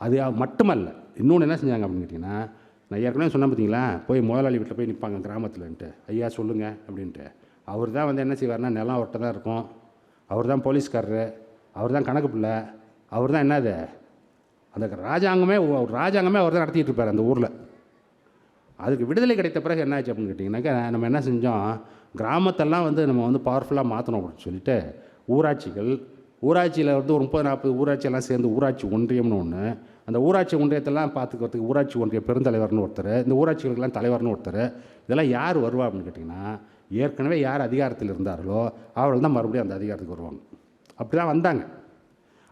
அது மட்டுமல்ல இன்னொன்று என்ன செஞ்சாங்க அப்படின்னு கேட்டிங்கன்னா நான் ஏற்கனவே சொன்ன பார்த்தீங்களா போய் முதலாளி வீட்டில் போய் நிற்பாங்க கிராமத்தில்ன்ட்டு. ஐயா சொல்லுங்கள் அப்படின்ட்டு. அவர் தான் வந்து என்ன செய்வார்னா நிலம் அவர்கிட்ட தான் இருக்கும். அவர் தான் போலீஸ்காரரு. அவர் தான் கணக்கு பிள்ளை. அவர் தான் என்னது? அந்த ராஜாங்கமே ஒரு ராஜாங்கமே அவர் தான் நடத்திட்டு இருப்பார் அந்த ஊரில். அதுக்கு விடுதலை கிடைத்த பிறகு என்ன ஆச்சு அப்படின்னு கேட்டிங்கனாக்கா நம்ம என்ன செஞ்சோம்? கிராமத்தெல்லாம் வந்து நம்ம வந்து பவர்ஃபுல்லாக மாற்றணும் அப்படின்னு சொல்லிட்டு ஊராட்சிகள் ஊராட்சியில் வந்து ஒரு முப்பது நாற்பது ஊராட்சியெல்லாம் சேர்ந்து ஊராட்சி ஒன்றியம்னு ஒன்று அந்த ஊராட்சி ஒன்றியத்தெல்லாம் பார்த்துக்கிறதுக்கு ஊராட்சி ஒன்றிய பெருந்தலைவர்னு ஒருத்தர் இந்த ஊராட்சிகளுக்கெல்லாம் தலைவர்னு ஒருத்தர் இதெல்லாம் யார் வருவா அப்படின்னு கேட்டிங்கன்னா ஏற்கனவே யார் அதிகாரத்தில் இருந்தார்களோ அவர்கள் தான் மறுபடியும் அந்த அதிகாரத்துக்கு வருவாங்க. அப்படி தான் வந்தாங்க.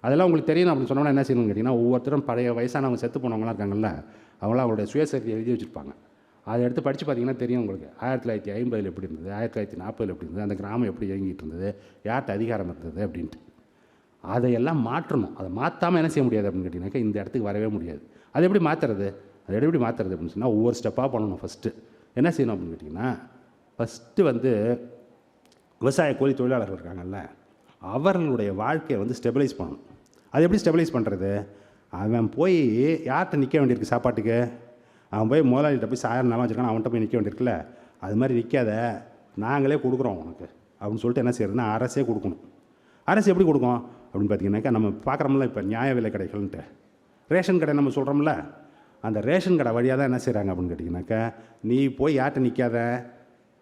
அதெல்லாம் உங்களுக்கு தெரியணும் அப்படின்னு சொன்னோம்னா என்ன செய்யணும்னு கேட்டிங்கன்னா ஒவ்வொருத்தரும் பழைய வயசானவங்க செத்து போனவங்களாம் இருக்காங்கல்ல அவங்களாம் அவங்களுடைய சுயசரிதை எழுதி வச்சுருப்பாங்க. அதை எடுத்து படித்து பார்த்தீங்கன்னா தெரியும் உங்களுக்கு. ஆயிரத்தி தொள்ளாயிரத்தி ஐம்பதில் எப்படி இருந்தது? ஆயிரத்தி தொள்ளாயிரத்தி நாற்பதில் எப்படி இருந்தது? அந்த கிராமம் எப்படி இயங்கிட்டு இருந்தது? யார்கிட்ட அதிகாரம் இருந்தது? அப்படின்ட்டு. அதையெல்லாம் மாற்றணும். அதை மாற்றாமல் என்ன செய்ய முடியாது அப்படின்னு கேட்டிங்கனாக்கா இந்த இடத்துக்கு வரவே முடியாது. அது எப்படி மாற்றுறது அது எப்படி மாற்றுறது அப்படின்னு சொன்னால் ஒவ்வொரு ஸ்டெப்பாக பண்ணணும் ஃபஸ்ட்டு என்ன செய்யணும் அப்படின்னு கேட்டிங்கன்னா ஃபஸ்ட்டு வந்து விவசாய கூலி தொழிலாளர்கள் இருக்காங்கல்ல அவர்களுடைய வாழ்க்கையை வந்து ஸ்டெபிலைஸ் பண்ணணும். அது எப்படி ஸ்டெபிலைஸ் பண்ணுறது அவன் போய் யார்கிட்ட நிற்க வேண்டியிருக்கு சாப்பாட்டுக்கு? அவன் போய் முதலாளிகிட்ட போய் சாயரம் நல்லா வச்சுருக்கான் அவன்கிட்ட போய் நிற்க வேண்டியிருக்குல்ல. அது மாதிரி நிற்காத நாங்களே கொடுக்குறோம் உனக்கு. அப்படின்னு சொல்லிட்டு என்ன செய்யறதுன்னா அரசே கொடுக்கணும். அரசு எப்படி கொடுக்கும்? அப்படின்னு பார்த்தீங்கன்னாக்கா நம்ம பார்க்குறோம்ல இப்போ நியாய விலை கடைகள்ன்ட்டு. ரேஷன் கடை நம்ம சொல்கிறோம்ல அந்த ரேஷன் கடை வழியாக தான் என்ன செய்கிறாங்க அப்படின்னு கேட்டிங்கனாக்கா நீ போய் யார்கிட்ட நிற்காத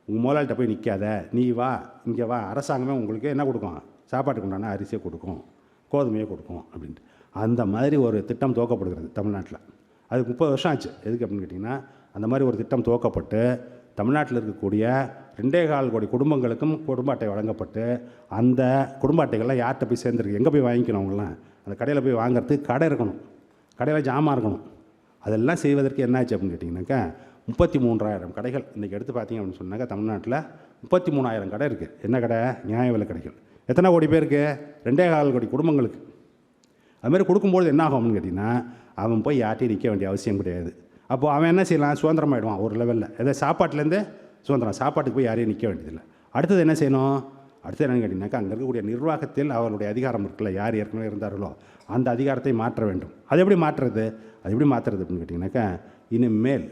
உங்கள் முதலாளிகிட்ட போய் நிற்காத நீ வா இங்கே வா அரசாங்கமே உங்களுக்கு என்ன கொடுக்கும்? சாப்பாட்டுக்கு உண்டான அரிசியை கொடுக்கும் கோதுமையை கொடுக்கும் அப்படின்ட்டு. அந்த மாதிரி ஒரு திட்டம் துவக்கப்படுகிறது தமிழ்நாட்டில். அதுக்கு முப்பது வருஷம் ஆச்சு. எதுக்கு அப்படின்னு கேட்டிங்கன்னா அந்த மாதிரி ஒரு திட்டம் துவக்கப்பட்டு தமிழ்நாட்டில் இருக்கக்கூடிய ரெண்டே கால் கோடி குடும்பங்களுக்கும் குடும்ப அட்டை வழங்கப்பட்டு அந்த குடும்ப அட்டைகள்லாம் யார்கிட்ட போய் சேர்ந்துருக்கு? எங்கே போய் வாங்கிக்கணும் அவங்களாம் அந்த கடையில் போய் வாங்குறதுக்கு கடை இருக்கணும். கடையில் ஜாமான் இருக்கணும். அதெல்லாம் செய்வதற்கு என்னாச்சு அப்படின்னு கேட்டிங்கனாக்கா முப்பத்தி மூன்றாயிரம் கடைகள். இன்றைக்கி எடுத்து பார்த்தீங்க அப்படின்னு சொன்னாக்கா தமிழ்நாட்டில் முப்பத்தி மூணாயிரம் கடை இருக்குது என்ன கடை? நியாய விலை கடைகள். எத்தனை கோடி பேருக்கு? ரெண்டே கால் கோடி குடும்பங்களுக்கு. அதுமாதிரி கொடுக்கும்போது என்ன ஆகும் அப்படின்னு கேட்டிங்கன்னா அவன் போய் யார்ட்டையும் நிற்க வேண்டிய அவசியம் கிடையாது. அப்போது அவன் என்ன செய்யலாம்? சுதந்திரமாயிடுவான் ஒரு லெவலில் எதாவது சாப்பாட்டுலேருந்து சுதந்திரம். சாப்பாட்டுக்கு போய் யாரையும் நிற்க வேண்டியதில்லை. அடுத்தது என்ன செய்யணும்? அடுத்தது என்னன்னு கேட்டிங்கனாக்கா அங்கே இருக்கக்கூடிய நிர்வாகத்தில் அவருடைய அதிகாரம் இருக்குல்ல யார் ஏற்கனவே இருந்தார்களோ அந்த அதிகாரத்தை மாற்ற வேண்டும். அது எப்படி மாற்றுறது? அது எப்படி மாற்றுறது அப்படின்னு கேட்டிங்கனாக்கா இனிமேல்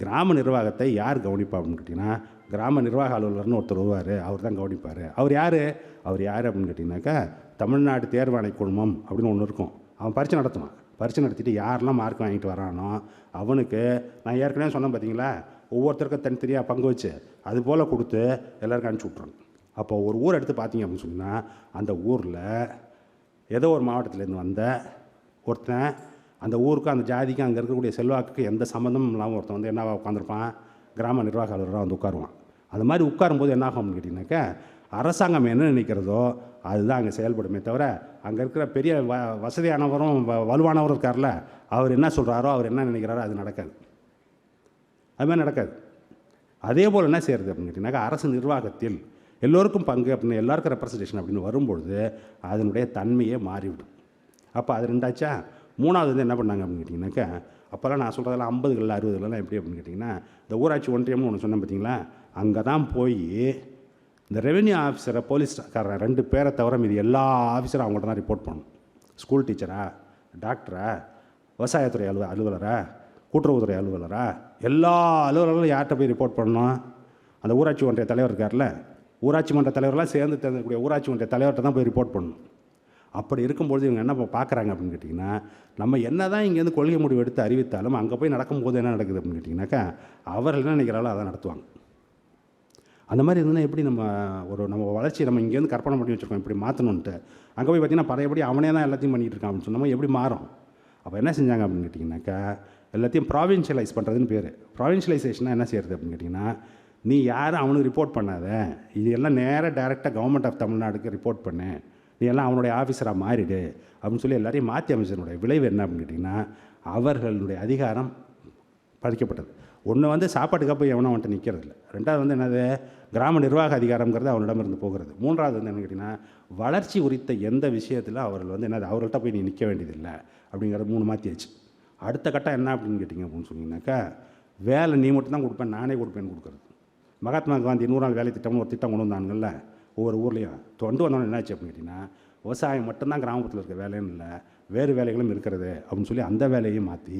கிராம நிர்வாகத்தை யார் கவனிப்பா அப்படின்னு கேட்டிங்கன்னா கிராம நிர்வாக அலுவலர்னு ஒருத்தர் வருவார். அவர் தான் கவனிப்பார். அவர் யார்? அவர் யார் அப்படின்னு கேட்டிங்கனாக்கா தமிழ்நாடு தேர்வாணை குழுமம் அப்படின்னு ஒன்று இருக்கும். அவன் பரீட்சை நடத்துவான். பரிசு நடத்திட்டு யாரெல்லாம் மார்க் வாங்கிட்டு வரானோ அவனுக்கு நான் ஏற்கனவே சொன்னேன் பார்த்தீங்களா ஒவ்வொருத்தருக்கும் தனித்தனியாக பங்கு வச்சு அது போல் கொடுத்து எல்லாருக்கும் அனுப்பிச்சி விட்றணும் அப்போ ஒரு ஊர் எடுத்து பார்த்தீங்க அப்படின்னு சொன்னால் அந்த ஊரில் ஏதோ ஒரு மாவட்டத்துலேருந்து வந்த ஒருத்தன் அந்த ஊருக்கு அந்த ஜாதிக்கும் அங்கே இருக்கக்கூடிய செல்வாக்குக்கு எந்த சம்மந்தமும் இல்லாமல் ஒருத்தன் வந்து என்னவா உட்காந்துருப்பான் கிராம நிர்வாக அலுவலராக வந்து உட்காருவான். அது மாதிரி உட்காரும்போது என்ன ஆகும்னு கேட்டிங்கனாக்கா அரசாங்கம் என்ன நினைக்கிறதோ அதுதான் அங்கே செயல்படுமே தவிர அங்கே இருக்கிற பெரிய வ வசதியானவரும் வ வலுவானவரும் இருக்கார்ல அவர் என்ன சொல்கிறாரோ அவர் என்ன நினைக்கிறாரோ அது நடக்காது. அதுமாதிரி நடக்காது. அதே போல் என்ன செய்கிறது அப்படின்னு கேட்டிங்கனாக்கா அரசு நிர்வாகத்தில் எல்லோருக்கும் பங்கு அப்படின்னு எல்லாருக்கும் ரெப்ரசன்டேஷன் அப்படின்னு வரும்பொழுது அதனுடைய தன்மையே மாறிவிடும். அப்போ அது ரெண்டாச்சா? மூணாவது வந்து என்ன பண்ணாங்க அப்படின்னு கேட்டிங்கனாக்கா அப்போல்லாம் நான் சொல்கிறதெல்லாம் ஐம்பதுகளில் அறுபதுலலாம் எப்படி அப்படின்னு கேட்டிங்கன்னா இந்த ஊராட்சி ஒன்றியம்னு ஒன்று சொன்னேன் பார்த்தீங்களா அங்கே தான் போய் இந்த ரெவென்யூ ஆஃபீஸரை போலீஸ்காரன் ரெண்டு பேரை தவிர மீது எல்லா ஆஃபீஸரும் அவங்கள்ட்ட தான் ரிப்போர்ட் பண்ணணும். ஸ்கூல் டீச்சரா டாக்டரா விவசாயத்துறை அலுவ அலுவலரா கூட்டுறவுத்துறை அலுவலரா எல்லா அலுவலர்களும் யார்கிட்ட போய் ரிப்போர்ட் பண்ணணும்? அந்த ஊராட்சி ஒன்றிய தலைவர் இருக்கார்ல ஊராட்சி மன்ற தலைவர்லாம் சேர்ந்து தேர்ந்தெடுக்கக்கூடிய ஊராட்சி ஒன்றிய தலைவர்கிட்ட தான் போய் ரிப்போர்ட் பண்ணணும். அப்படி இருக்கும்பொழுது இவங்க என்ன பார்க்குறாங்க அப்படின்னு கேட்டிங்கன்னா நம்ம என்ன தான் இங்கேருந்து கொள்கை முடிவு எடுத்து அறிவித்தாலும் அங்கே போய் நடக்கும்போது என்ன நடக்குது அப்படின்னு கேட்டிங்கனாக்கா அவர்கள் என்ன நினைக்கிறாலும் அதை நடத்துவாங்க. அந்த மாதிரி இருந்ததுன்னா எப்படி நம்ம ஒரு நம்ம வளர்ச்சி நம்ம இங்கேருந்து கற்பனை பண்ணி வச்சுருக்கோம் இப்படி மாற்றணுன்ட்டு அங்கே போய் பார்த்தீங்கன்னா பழையபடி அவனே தான் எல்லாத்தையும் பண்ணிகிட்டு இருக்கான் அப்படின்னு சொன்னோம் எப்படி மாறும்? அப்போ என்ன செஞ்சாங்க அப்படின்னு கேட்டிங்கனாக்கா எல்லாத்தையும் ப்ராவின்ஷியலைஸ் பண்ணுறதுன்னு பேர். ப்ராவின்ஷியலைசேஷனாக என்ன செய்கிறது அப்படின்னு கேட்டிங்கன்னா நீ யாரும் அவனுக்கு ரிப்போர்ட் பண்ணாத. இது எல்லாம் நேராக டேரெக்டாக கவர்மெண்ட் ஆஃப் தமிழ்நாடுக்கு ரிப்போர்ட் பண்ணு. நீ எல்லாம் அவனுடைய ஆஃபீஸராக மாறிடு. அப்படின்னு சொல்லி எல்லாரையும் மாற்றி அமைச்சனுடைய விளைவு என்ன அப்படின்னு கேட்டிங்கன்னா அவர்களுடைய அதிகாரம் பறிக்கப்பட்டது. ஒன்று வந்து சாப்பாட்டுக்காக போய் எவனும் அவன்கிட்ட நிற்கிறது இல்லை ரெண்டாவது வந்து என்னது? கிராம நிர்வாக அதிகாரங்கிறது அவனிடமிருந்து போகிறது. மூன்றாவது வந்து என்ன கேட்டிங்கன்னா வளர்ச்சி குறித்த எந்த விஷயத்தில் அவர்கள் வந்து என்னது? அவர்கள்ட்ட போய் நீ நிற்க வேண்டியதில்லை அப்படிங்கிறது மூணு மாற்றியாச்சு அடுத்த கட்டம் என்ன அப்படின்னு கேட்டிங்க அப்படின்னு சொன்னீங்கன்னாக்கா வேலை நீ மட்டும் தான் கொடுப்பேன் நானே கொடுப்பேன்னு கொடுக்குறது. மகாத்மா காந்தி நூறு நாள் வேலை திட்டம்னு ஒரு திட்டம் கொண்டு வந்தாங்கல்ல ஒவ்வொரு ஊர்லேயும். தொண்டு வந்தோன்னு என்னாச்சு அப்படின்னு கேட்டிங்கன்னா விவசாயம் மட்டும்தான் கிராமத்தில் இருக்க வேலைன்னு இல்லை வேறு வேலைகளும் இருக்கிறது அப்படின்னு சொல்லி அந்த வேலையும் மாற்றி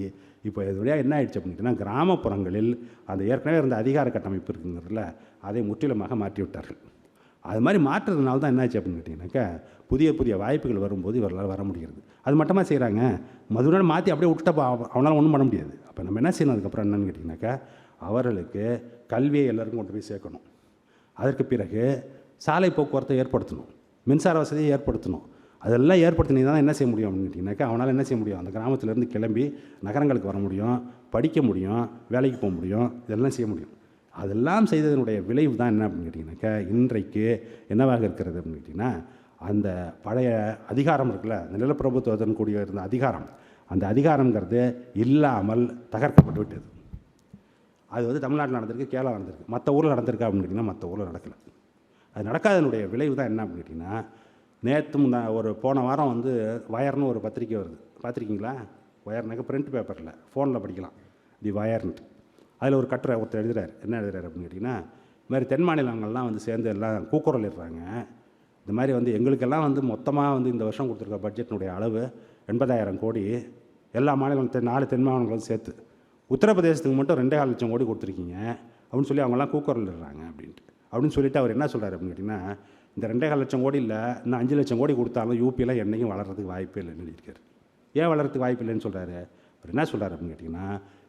இப்போ இது வழியாக என்ன ஆயிடுச்சு அப்படின்னு கேட்டிங்கன்னா கிராமப்புறங்களில் அந்த ஏற்கனவே இருந்த அதிகார கட்டமைப்பு இருக்குங்கிறதுல அதை முற்றிலுமாக மாற்றி விட்டார்கள் அது மாதிரி மாற்றுறதுனால தான் என்னாச்சு அப்படின்னு கேட்டிங்கனாக்கா புதிய புதிய வாய்ப்புகள் வரும்போது இவர்களால் வர முடிகிறது. அது மட்டுமா செய்கிறாங்க மதுரை மாற்றி அப்படியே விட்டுட்டப்ப அவனால் ஒன்றும் பண்ண முடியாது. அப்போ நம்ம என்ன செய்யணும் அதுக்கப்புறம் என்னென்னு கேட்டிங்கனாக்கா அவர்களுக்கு கல்வியை எல்லாருக்கும் கொண்டு போய் சேர்க்கணும். அதற்கு பிறகு சாலை போக்குவரத்தை ஏற்படுத்தணும். மின்சார வசதியை ஏற்படுத்தணும். அதெல்லாம் ஏற்படுத்தினது தான் என்ன செய்ய முடியும் அப்படின்னு கேட்டிங்கனாக்கா அவனால் என்ன செய்ய முடியும்? அந்த கிராமத்திலேருந்து கிளம்பி நகரங்களுக்கு வர முடியும் படிக்க முடியும் வேலைக்கு போக முடியும் இதெல்லாம் செய்ய முடியும். அதெல்லாம் செய்ததனுடைய விளைவு தான் என்ன அப்படின்னு கேட்டிங்கனாக்கா இன்றைக்கு என்னவாக இருக்கிறது அப்படின்னு கேட்டிங்கன்னா அந்த பழைய அதிகாரம் இருக்குல்ல அந்த நிலப்பிரபுத்துவத்தின் கூடிய இருந்த அதிகாரம் அந்த அதிகாரங்கிறது இல்லாமல் தகர்க்கப்பட்டு விட்டது. அது வந்து தமிழ்நாட்டில் நடந்திருக்கு கேரளா நடந்திருக்கு மற்ற ஊரில் நடந்திருக்கா அப்படின்னு கேட்டிங்கன்னா மற்ற ஊரில் நடக்கலை. அது நடக்காதனுடைய விளைவு தான் என்ன அப்படின்னு கேட்டிங்கன்னா நேற்று நான் ஒரு போன வாரம் வந்து வயர்னு ஒரு பத்திரிக்கை வருது. பார்த்துருக்கீங்களா? வயர்னாக்க பிரிண்ட் பேப்பரில் ஃபோனில் படிக்கலாம். தி வயர்ன்ட்டு. அதில் ஒரு கட்டுரை ஒருத்தர் எழுதுறாரு. என்ன எழுதுறாரு அப்படின்னு கேட்டிங்கன்னா இது மாதிரி தென் மாநிலங்கள்லாம் வந்து சேர்ந்து எல்லாம் கூக்குரல் இடுறாங்க. இந்த மாதிரி வந்து எங்களுக்கெல்லாம் வந்து மொத்தமாக வந்து இந்த வருஷம் கொடுத்துருக்க பட்ஜெட்டினுடைய அளவு எண்பதாயிரம் கோடி. எல்லா மாநிலம் தென் நாலு தென் மாநிலங்களும் சேர்த்து. உத்தரப்பிரதேசத்துக்கு மட்டும் ரெண்டே கால் லட்சம் கோடி கொடுத்துருக்கீங்க. அப்படின்னு சொல்லி அவங்கெல்லாம் கூக்குரலிடுறாங்க அப்படின்ட்டு. அப்படின்னு சொல்லிட்டு அவர் என்ன சொல்கிறார் அப்படின்னு கேட்டிங்கன்னா இந்த ரெண்டே கால் லட்சம் கோடி இல்லை இன்னும் அஞ்சு லட்சம் கோடி கொடுத்தாலும் யூபியில் என்றைக்கும் வளர்கிறதுக்கு வாய்ப்பே இல்லைன்னு எழுதியிருக்காரு ஏன் வளர்கிறதுக்கு வாய்ப்பு இல்லைன்னு சொல்கிறாரு அவர் என்ன சொல்கிறார் அப்படின்னு கேட்டிங்கன்னா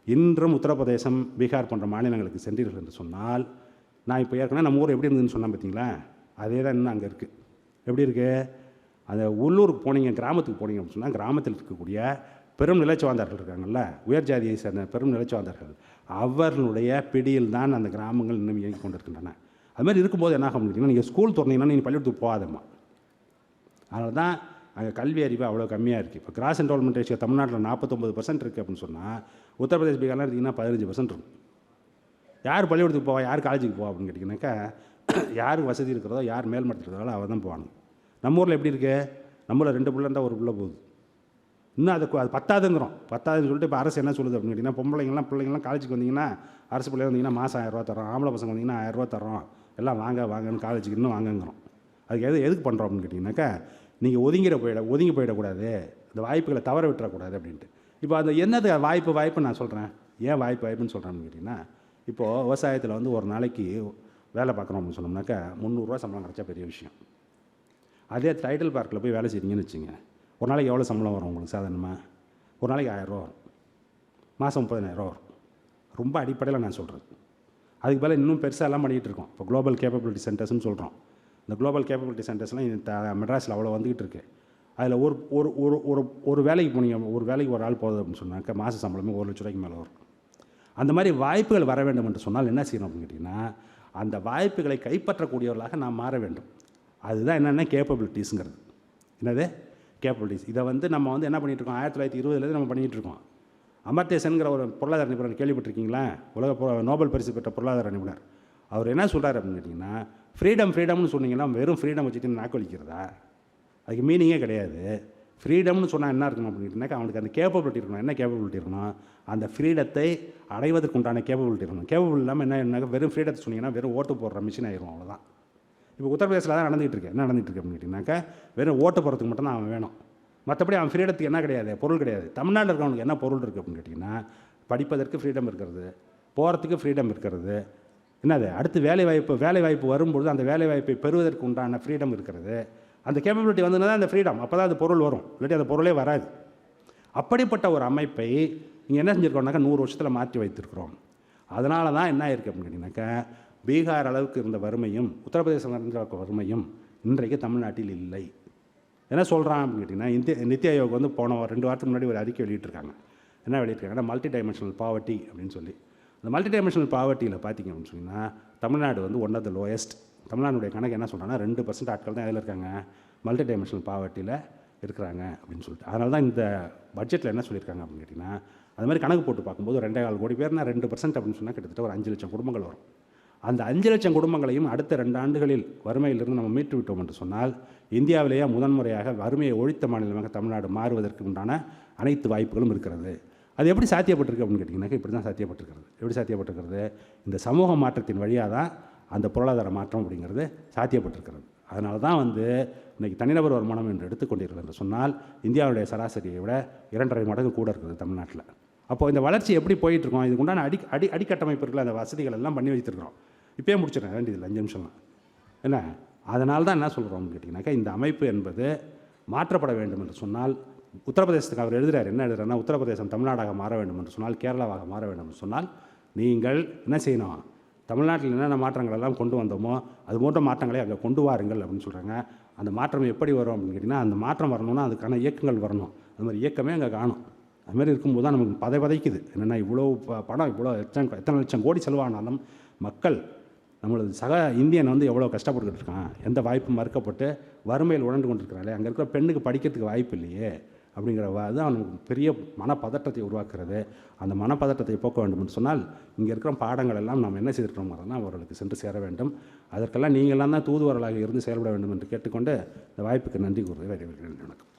இன்றும் உத்தரப்பிரதேசம் பீகார் போன்ற மாநிலங்களுக்கு சென்றீர்கள் என்று சொன்னால் நான் இப்போ ஏற்கனவே நம்ம ஊர் எப்படி இருந்ததுன்னு சொன்னேன் பார்த்தீங்களா? அதே தான் இன்னும் அங்கே இருக்குது எப்படி இருக்குது அந்த உள்ளூருக்கு போனீங்க கிராமத்துக்கு போனீங்க அப்படின்னு சொன்னால் கிராமத்தில் இருக்கக்கூடிய பெரும் நிலச்சுவாந்தார்கள் இருக்காங்கல்ல உயர் ஜாதியை சேர்ந்த பெரும் நிலச்சுவாந்தார்கள் அவர்களுடைய பிடியில் தான் அந்த கிராமங்கள் இன்னும் இயங்கி கொண்டிருக்கின்றன. அது மாதிரி இருக்கும்போது என்ன ஆக கேட்டிங்கன்னா நீங்கள் ஸ்கூல் திறந்தீங்கன்னா நீங்கள் பள்ளிக்கூடத்துக்கு போகாதம்மா. அதனால தான் அங்கே கல்வி அறிவு அவ்வளோ கம்மியாக இருக்குது இப்போ கிராஸ் என்ரோல்மெண்ட் ரேஷியோ தமிழ்நாட்டில் நாற்பத்தொம்பது பர்சன்ட் இருக்குது அப்படின்னு சொன்னால் உத்தரப்பிரதேஷ் பீகார்லாம் எடுத்திங்கன்னா பதினஞ்சு பர்சன்ட் இருக்கும். யார் பள்ளிக்கூடத்துக்கு போவா? யார் காலேஜுக்கு போவா அப்படின்னு கேட்டிங்கனாக்கா யார் வசதி இருக்கிறதோ யார் மேல்மட்டத்தில் அவள் தான் போவாங்க நம்ம ஊரில் எப்படி இருக்கு? நம்மள ரெண்டு பிள்ளை இருந்தால் ஒரு பிள்ளை போகுது. இன்னும் அது அது பத்தாதுங்கிறோம். பத்தாதுன்னு சொல்லிட்டு இப்போ அரசு என்ன சொல்லுது அப்படின்னு கேட்டிங்கன்னா பொம்பளைங்கலாம் பிள்ளைங்களாம் காலேஜுக்கு வந்தீங்கன்னா அரசு பிள்ளைங்க வந்தீங்கன்னா மாதம் ஆயிரரூவா தரோம் ஆம்பளை பசங்க வந்தீங்கன்னா ஆயிரரூவா தரோம் எல்லாம் வாங்க வாங்கன்னு காலேஜுக்கு இன்னும் வாங்கங்கிறோம். அதுக்கு எது எதுக்கு பண்ணுறோம் அப்படின்னு கேட்டிங்கனாக்கா நீங்கள் ஒதுங்கிட போயிட ஒதுங்கி போயிடக்கூடாது. இந்த வாய்ப்புகளை தவற விட்டுறக்கூடாது அப்படின்ட்டு. இப்போ அந்த என்னது வாய்ப்பு வாய்ப்பு நான் சொல்கிறேன் ஏன் வாய்ப்பு வாய்ப்புன்னு சொல்கிறேன்னு கேட்டிங்கன்னா இப்போது விவசாயத்தில் வந்து ஒரு நாளைக்கு வேலை பார்க்குறோம் அப்படின்னு சொன்னோம்னாக்கா முந்நூறுரூவா சம்பளம் கிடச்சா பெரிய விஷயம். அதே டைட்டில் பார்க்கில் போய் வேலை செய்கிறீங்கன்னு வச்சுங்க ஒரு நாளைக்கு எவ்வளோ சம்பளம் வரும் உங்களுக்கு சாதாரணமாக ஒரு நாளைக்கு ஆயிரரூவா வரும். மாதம் முப்பதினாயிரரூவா வரும். ரொம்ப அடிப்படையில் நான் சொல்கிறது அதுக்கு பதிலா இன்னும் பெருசாக எல்லாம் பண்ணிகிட்டு இருக்கோம். இப்போ குளோபல் கேப்பபிலிட்டி சென்டர்ஸ்னு சொல்கிறோம் இந்த குளோபல் கேப்பபிலிட்டி சென்டர்ஸ்லாம் இந்த மெட்ராஸில் அவ்வளோ வந்துக்கிட்டு இருக்கு. அதில் ஒரு ஒரு ஒரு ஒரு ஒரு வேலைக்கு போனீங்க ஒரு வேலைக்கு ஒரு ஆள் போகுது அப்படின்னு சொன்னாக்க மாத சம்பளமே ஒரு லட்ச ரூபாய்க்கு மேலே வரும். அந்த மாதிரி வாய்ப்புகள் வர வேண்டும் என்று சொன்னால் என்ன செய்யணும் அப்படின்னு கேட்டிங்கன்னா அந்த வாய்ப்புகளை கைப்பற்றக்கூடியவர்களாக நாம் மாற வேண்டும். அதுதான் என்னென்ன கேப்பபிலிட்டிஸுங்கிறது என்னது? கேப்பபிலிட்டிஸ் இதை வந்து நம்ம வந்து என்ன பண்ணிகிட்ருக்கோம் ஆயிரத்தி தொள்ளாயிரத்தி இருபதுலேருந்து நம்ம பண்ணிகிட்டு இருக்கோம் அமர்த்தியசன்கிற ஒரு பொருளாதார நிபுணர் கேள்விப்பட்டிருக்கீங்களா? உலக நோபல் பரிசு பெற்ற பொருளாதார நிபுணர். அவர் என்ன சொல்கிறார் அப்படின்னு கேட்டிங்கன்னா ஃப்ரீடம் ஃப்ரீடம்னு சொன்னீங்கன்னா வெறும் ஃப்ரீடம் வச்சுட்டு நாக்களிக்கிறதா அதுக்கு மீனிங்கே கிடையாது. ஃப்ரீடம்னு சொன்னால் என்ன இருக்கணும் அப்படின்னு அவனுக்கு அந்த கேப்பபிலிட்டி இருக்கணும். என்ன கேப்பபிலிட்டி இருக்கணும்? அந்த ஃப்ரீடத்தை அடைவதற்கு உண்டான கேப்பபிலிட்டி இருக்கணும். கேப்பபிள் இல்லாமல் என்ன என்ன வெறும் ஃப்ரீடத்தை சொன்னீங்கன்னா வெறும் ஓட்டு போடுற மிஷின் ஆயிரும் அவ்வளோதான் இப்போ உத்தரப்பிரதேசில் தான் நடந்துகிட்டு இருக்கு. என்ன நடந்துகிட்டு இருக்கு அப்படின்னு கேட்டிங்கனாக்கா வெறும் ஓட்டு போகிறதுக்கு மட்டும் தான் அவன் வேணும். மற்றபடி அவன் ஃப்ரீடத்துக்கு என்ன கிடையாது? பொருள் கிடையாது. தமிழ்நாட்டில் இருக்கவனுக்கு என்ன பொருள் இருக்குது அப்படின்னு கேட்டிங்கன்னா படிப்பதற்கு ஃப்ரீடம் இருக்கிறது போகிறதுக்கு ஃப்ரீடம் இருக்கிறது. என்னது? அடுத்து வேலை வாய்ப்பு வேலை வாய்ப்பு வரும்பொழுது அந்த வேலை வாய்ப்பை பெறுவதற்கு உண்டான ஃப்ரீடம் இருக்கிறது. அந்த கேப்பபிலிட்டி வந்ததுனா தான் அந்த ஃப்ரீடம் அப்போ தான் அது பொருள் வரும். இல்லாட்டி அந்த பொருளே வராது. அப்படிப்பட்ட ஒரு அமைப்பை இங்கே என்ன செஞ்சுருக்கோம்னாக்கா நூறு வருஷத்தில் மாற்றி வைத்திருக்கிறோம். அதனால தான் என்ன ஆயிருக்கு அப்படின்னு கேட்டிங்கனாக்கா பீகார் அளவுக்கு இருந்த வறுமையும் உத்தரப்பிரதேசம் இருந்த வறுமையும் இன்றைக்கு தமிழ்நாட்டில் இல்லை. என்ன சொல்கிறான் அப்படின்னு கேட்டிங்கன்னா இந்திய நித்தி ஆயோக் வந்து போன ரெண்டு வாரத்துக்கு முன்னாடி ஒரு அறிக்கை வெளியிட்டிருக்காங்க. என்ன வெளியிட்டிருக்காங்கன்னா மல்டி டைமென்ஷனல் பாவர்ட்டி அப்படின்னு சொல்லி. அந்த மல்டி டைமென்ஷனல் பாவர்ட்டியில் பார்த்தீங்க அப்படின்னு சொன்னால் தமிழ்நாடு வந்து ஒன் ஆஃப் த லோயஸ்ட் தமிழ்நாடுடைய கணக்கு என்ன சொல்கிறாங்கன்னா ரெண்டு பர்சன்ட் ஆட்கள் தான் அதில் இருக்காங்க? மல்டி டைமென்ஷனல் பாவர்ட்டியில் இருக்கிறாங்க அப்படின்னு சொல்லிட்டு. அதனால தான் இந்த பட்ஜெட்டில் என்ன சொல்லியிருக்காங்க அப்படின்னு கேட்டிங்கன்னா அது மாதிரி கணக்கு போட்டு பார்க்கும்போது ரெண்டே கால் கோடி பேர்னா ரெண்டு பர்சன்ட் அப்படின்னு சொன்னால் கிட்டத்தட்ட ஒரு அஞ்சு லட்சம் குடும்பங்கள் வரும். அந்த அஞ்சு லட்சம் குடும்பங்களையும் அடுத்த ரெண்டு ஆண்டுகளில் வறுமையிலிருந்து நம்ம மீட்டு விட்டோம் என்று சொன்னால் இந்தியாவிலேயே முதன்முறையாக வறுமையை ஒழித்த மாநிலமாக தமிழ்நாடு மாறுவதற்கு உண்டான அனைத்து வாய்ப்புகளும் இருக்கிறது. அது எப்படி சாத்தியப்பட்டிருக்கு அப்படின்னு கேட்டிங்கன்னாக்கா இப்படி தான் சாத்தியப்பட்டிருக்கிறது. எப்படி சாத்தியப்பட்டிருக்கிறது? இந்த சமூக மாற்றத்தின் வழியாக தான் அந்த பொருளாதார மாற்றம் அப்படிங்கிறது சாத்தியப்பட்டிருக்கிறது. அதனால தான் வந்து இன்றைக்கி தனிநபர் வருமானம் என்று எடுத்துக்கொண்டீர்கள் என்று சொன்னால் இந்தியாவுடைய சராசரியை விட இரண்டரை மடங்கு கூட இருக்குது தமிழ்நாட்டில். அப்போ இந்த வளர்ச்சி எப்படி போயிட்டுருக்கோம் இதுக்குண்டான இதுக்கு உண்டான அடி அடி அடிக்கட்டமைப்பு இருக்கிற அந்த வசதிகள் எல்லாம் பண்ணி வைத்திருக்கிறோம் இப்போயே முடிச்சிடறேன் வேண்டியதில்லை அஞ்சு நிமிஷம் தான் என்ன? அதனால தான் என்ன சொல்கிறோம்னு கேட்டிங்கனாக்கா இந்த அமைப்பு என்பது மாற்றப்பட வேண்டும் என்று சொன்னால் உத்தரப்பிரதேசத்துக்கு அவர் எழுதுகிறார் என்ன எழுதுறாருன்னா உத்தரப்பிரதேசம் தமிழ்நாடாக மாற வேண்டும் என்று சொன்னால் கேரளாவாக மாற வேண்டும் என்று சொன்னால் நீங்கள் என்ன செய்யணும்? தமிழ்நாட்டில் என்னென்ன மாற்றங்கள் எல்லாம் கொண்டு வந்தோமோ அது போன்ற மாற்றங்களை அங்கே கொண்டு வாருங்கள் அப்படின்னு சொல்கிறாங்க அந்த மாற்றம் எப்படி வரும் அப்படின்னு கேட்டிங்கன்னா அந்த மாற்றம் வரணும்னா அதுக்கான இயக்கங்கள் வரணும். அது மாதிரி இயக்கமே அங்கே காணும். அதுமாதிரி இருக்கும்போது தான் நமக்கு பதை பதைக்குது. என்னென்னா இவ்வளோ ப- பணம் இவ்வளோ லட்சம் எத்தனை லட்சம் கோடி செலவானாலும் மக்கள் நம்மளது சக இந்தியன் வந்து எவ்வளோ கஷ்டப்பட்டுக்கிட்டு இருக்கான் எந்த வாய்ப்பும் மறுக்கப்பட்டு வறுமையில் உணர்ந்து கொண்டிருக்கிறாங்களே அங்கே இருக்கிற பெண்ணுக்கு படிக்கிறதுக்கு வாய்ப்பு இல்லையே அப்படிங்கிற அதுதான் அவனுக்கு பெரிய மனப்பதட்டத்தை உருவாக்குறது. அந்த மனப்பதட்டத்தை போக்க வேண்டும் என்று சொன்னால் இங்கே இருக்கிற பாடங்கள் எல்லாம் நாம் என்ன செய்திருக்கிறோங்கிறதெல்லாம் அவர்களுக்கு சென்று சேர வேண்டும். அதற்கெல்லாம் நீங்களாம் தான் தூதுவர்களாக இருந்து செயல்பட வேண்டும் என்று கேட்டுக்கொண்டு இந்த வாய்ப்புக்கு நன்றி கூறுவது வரவேற்கிறேன் வணக்கம்.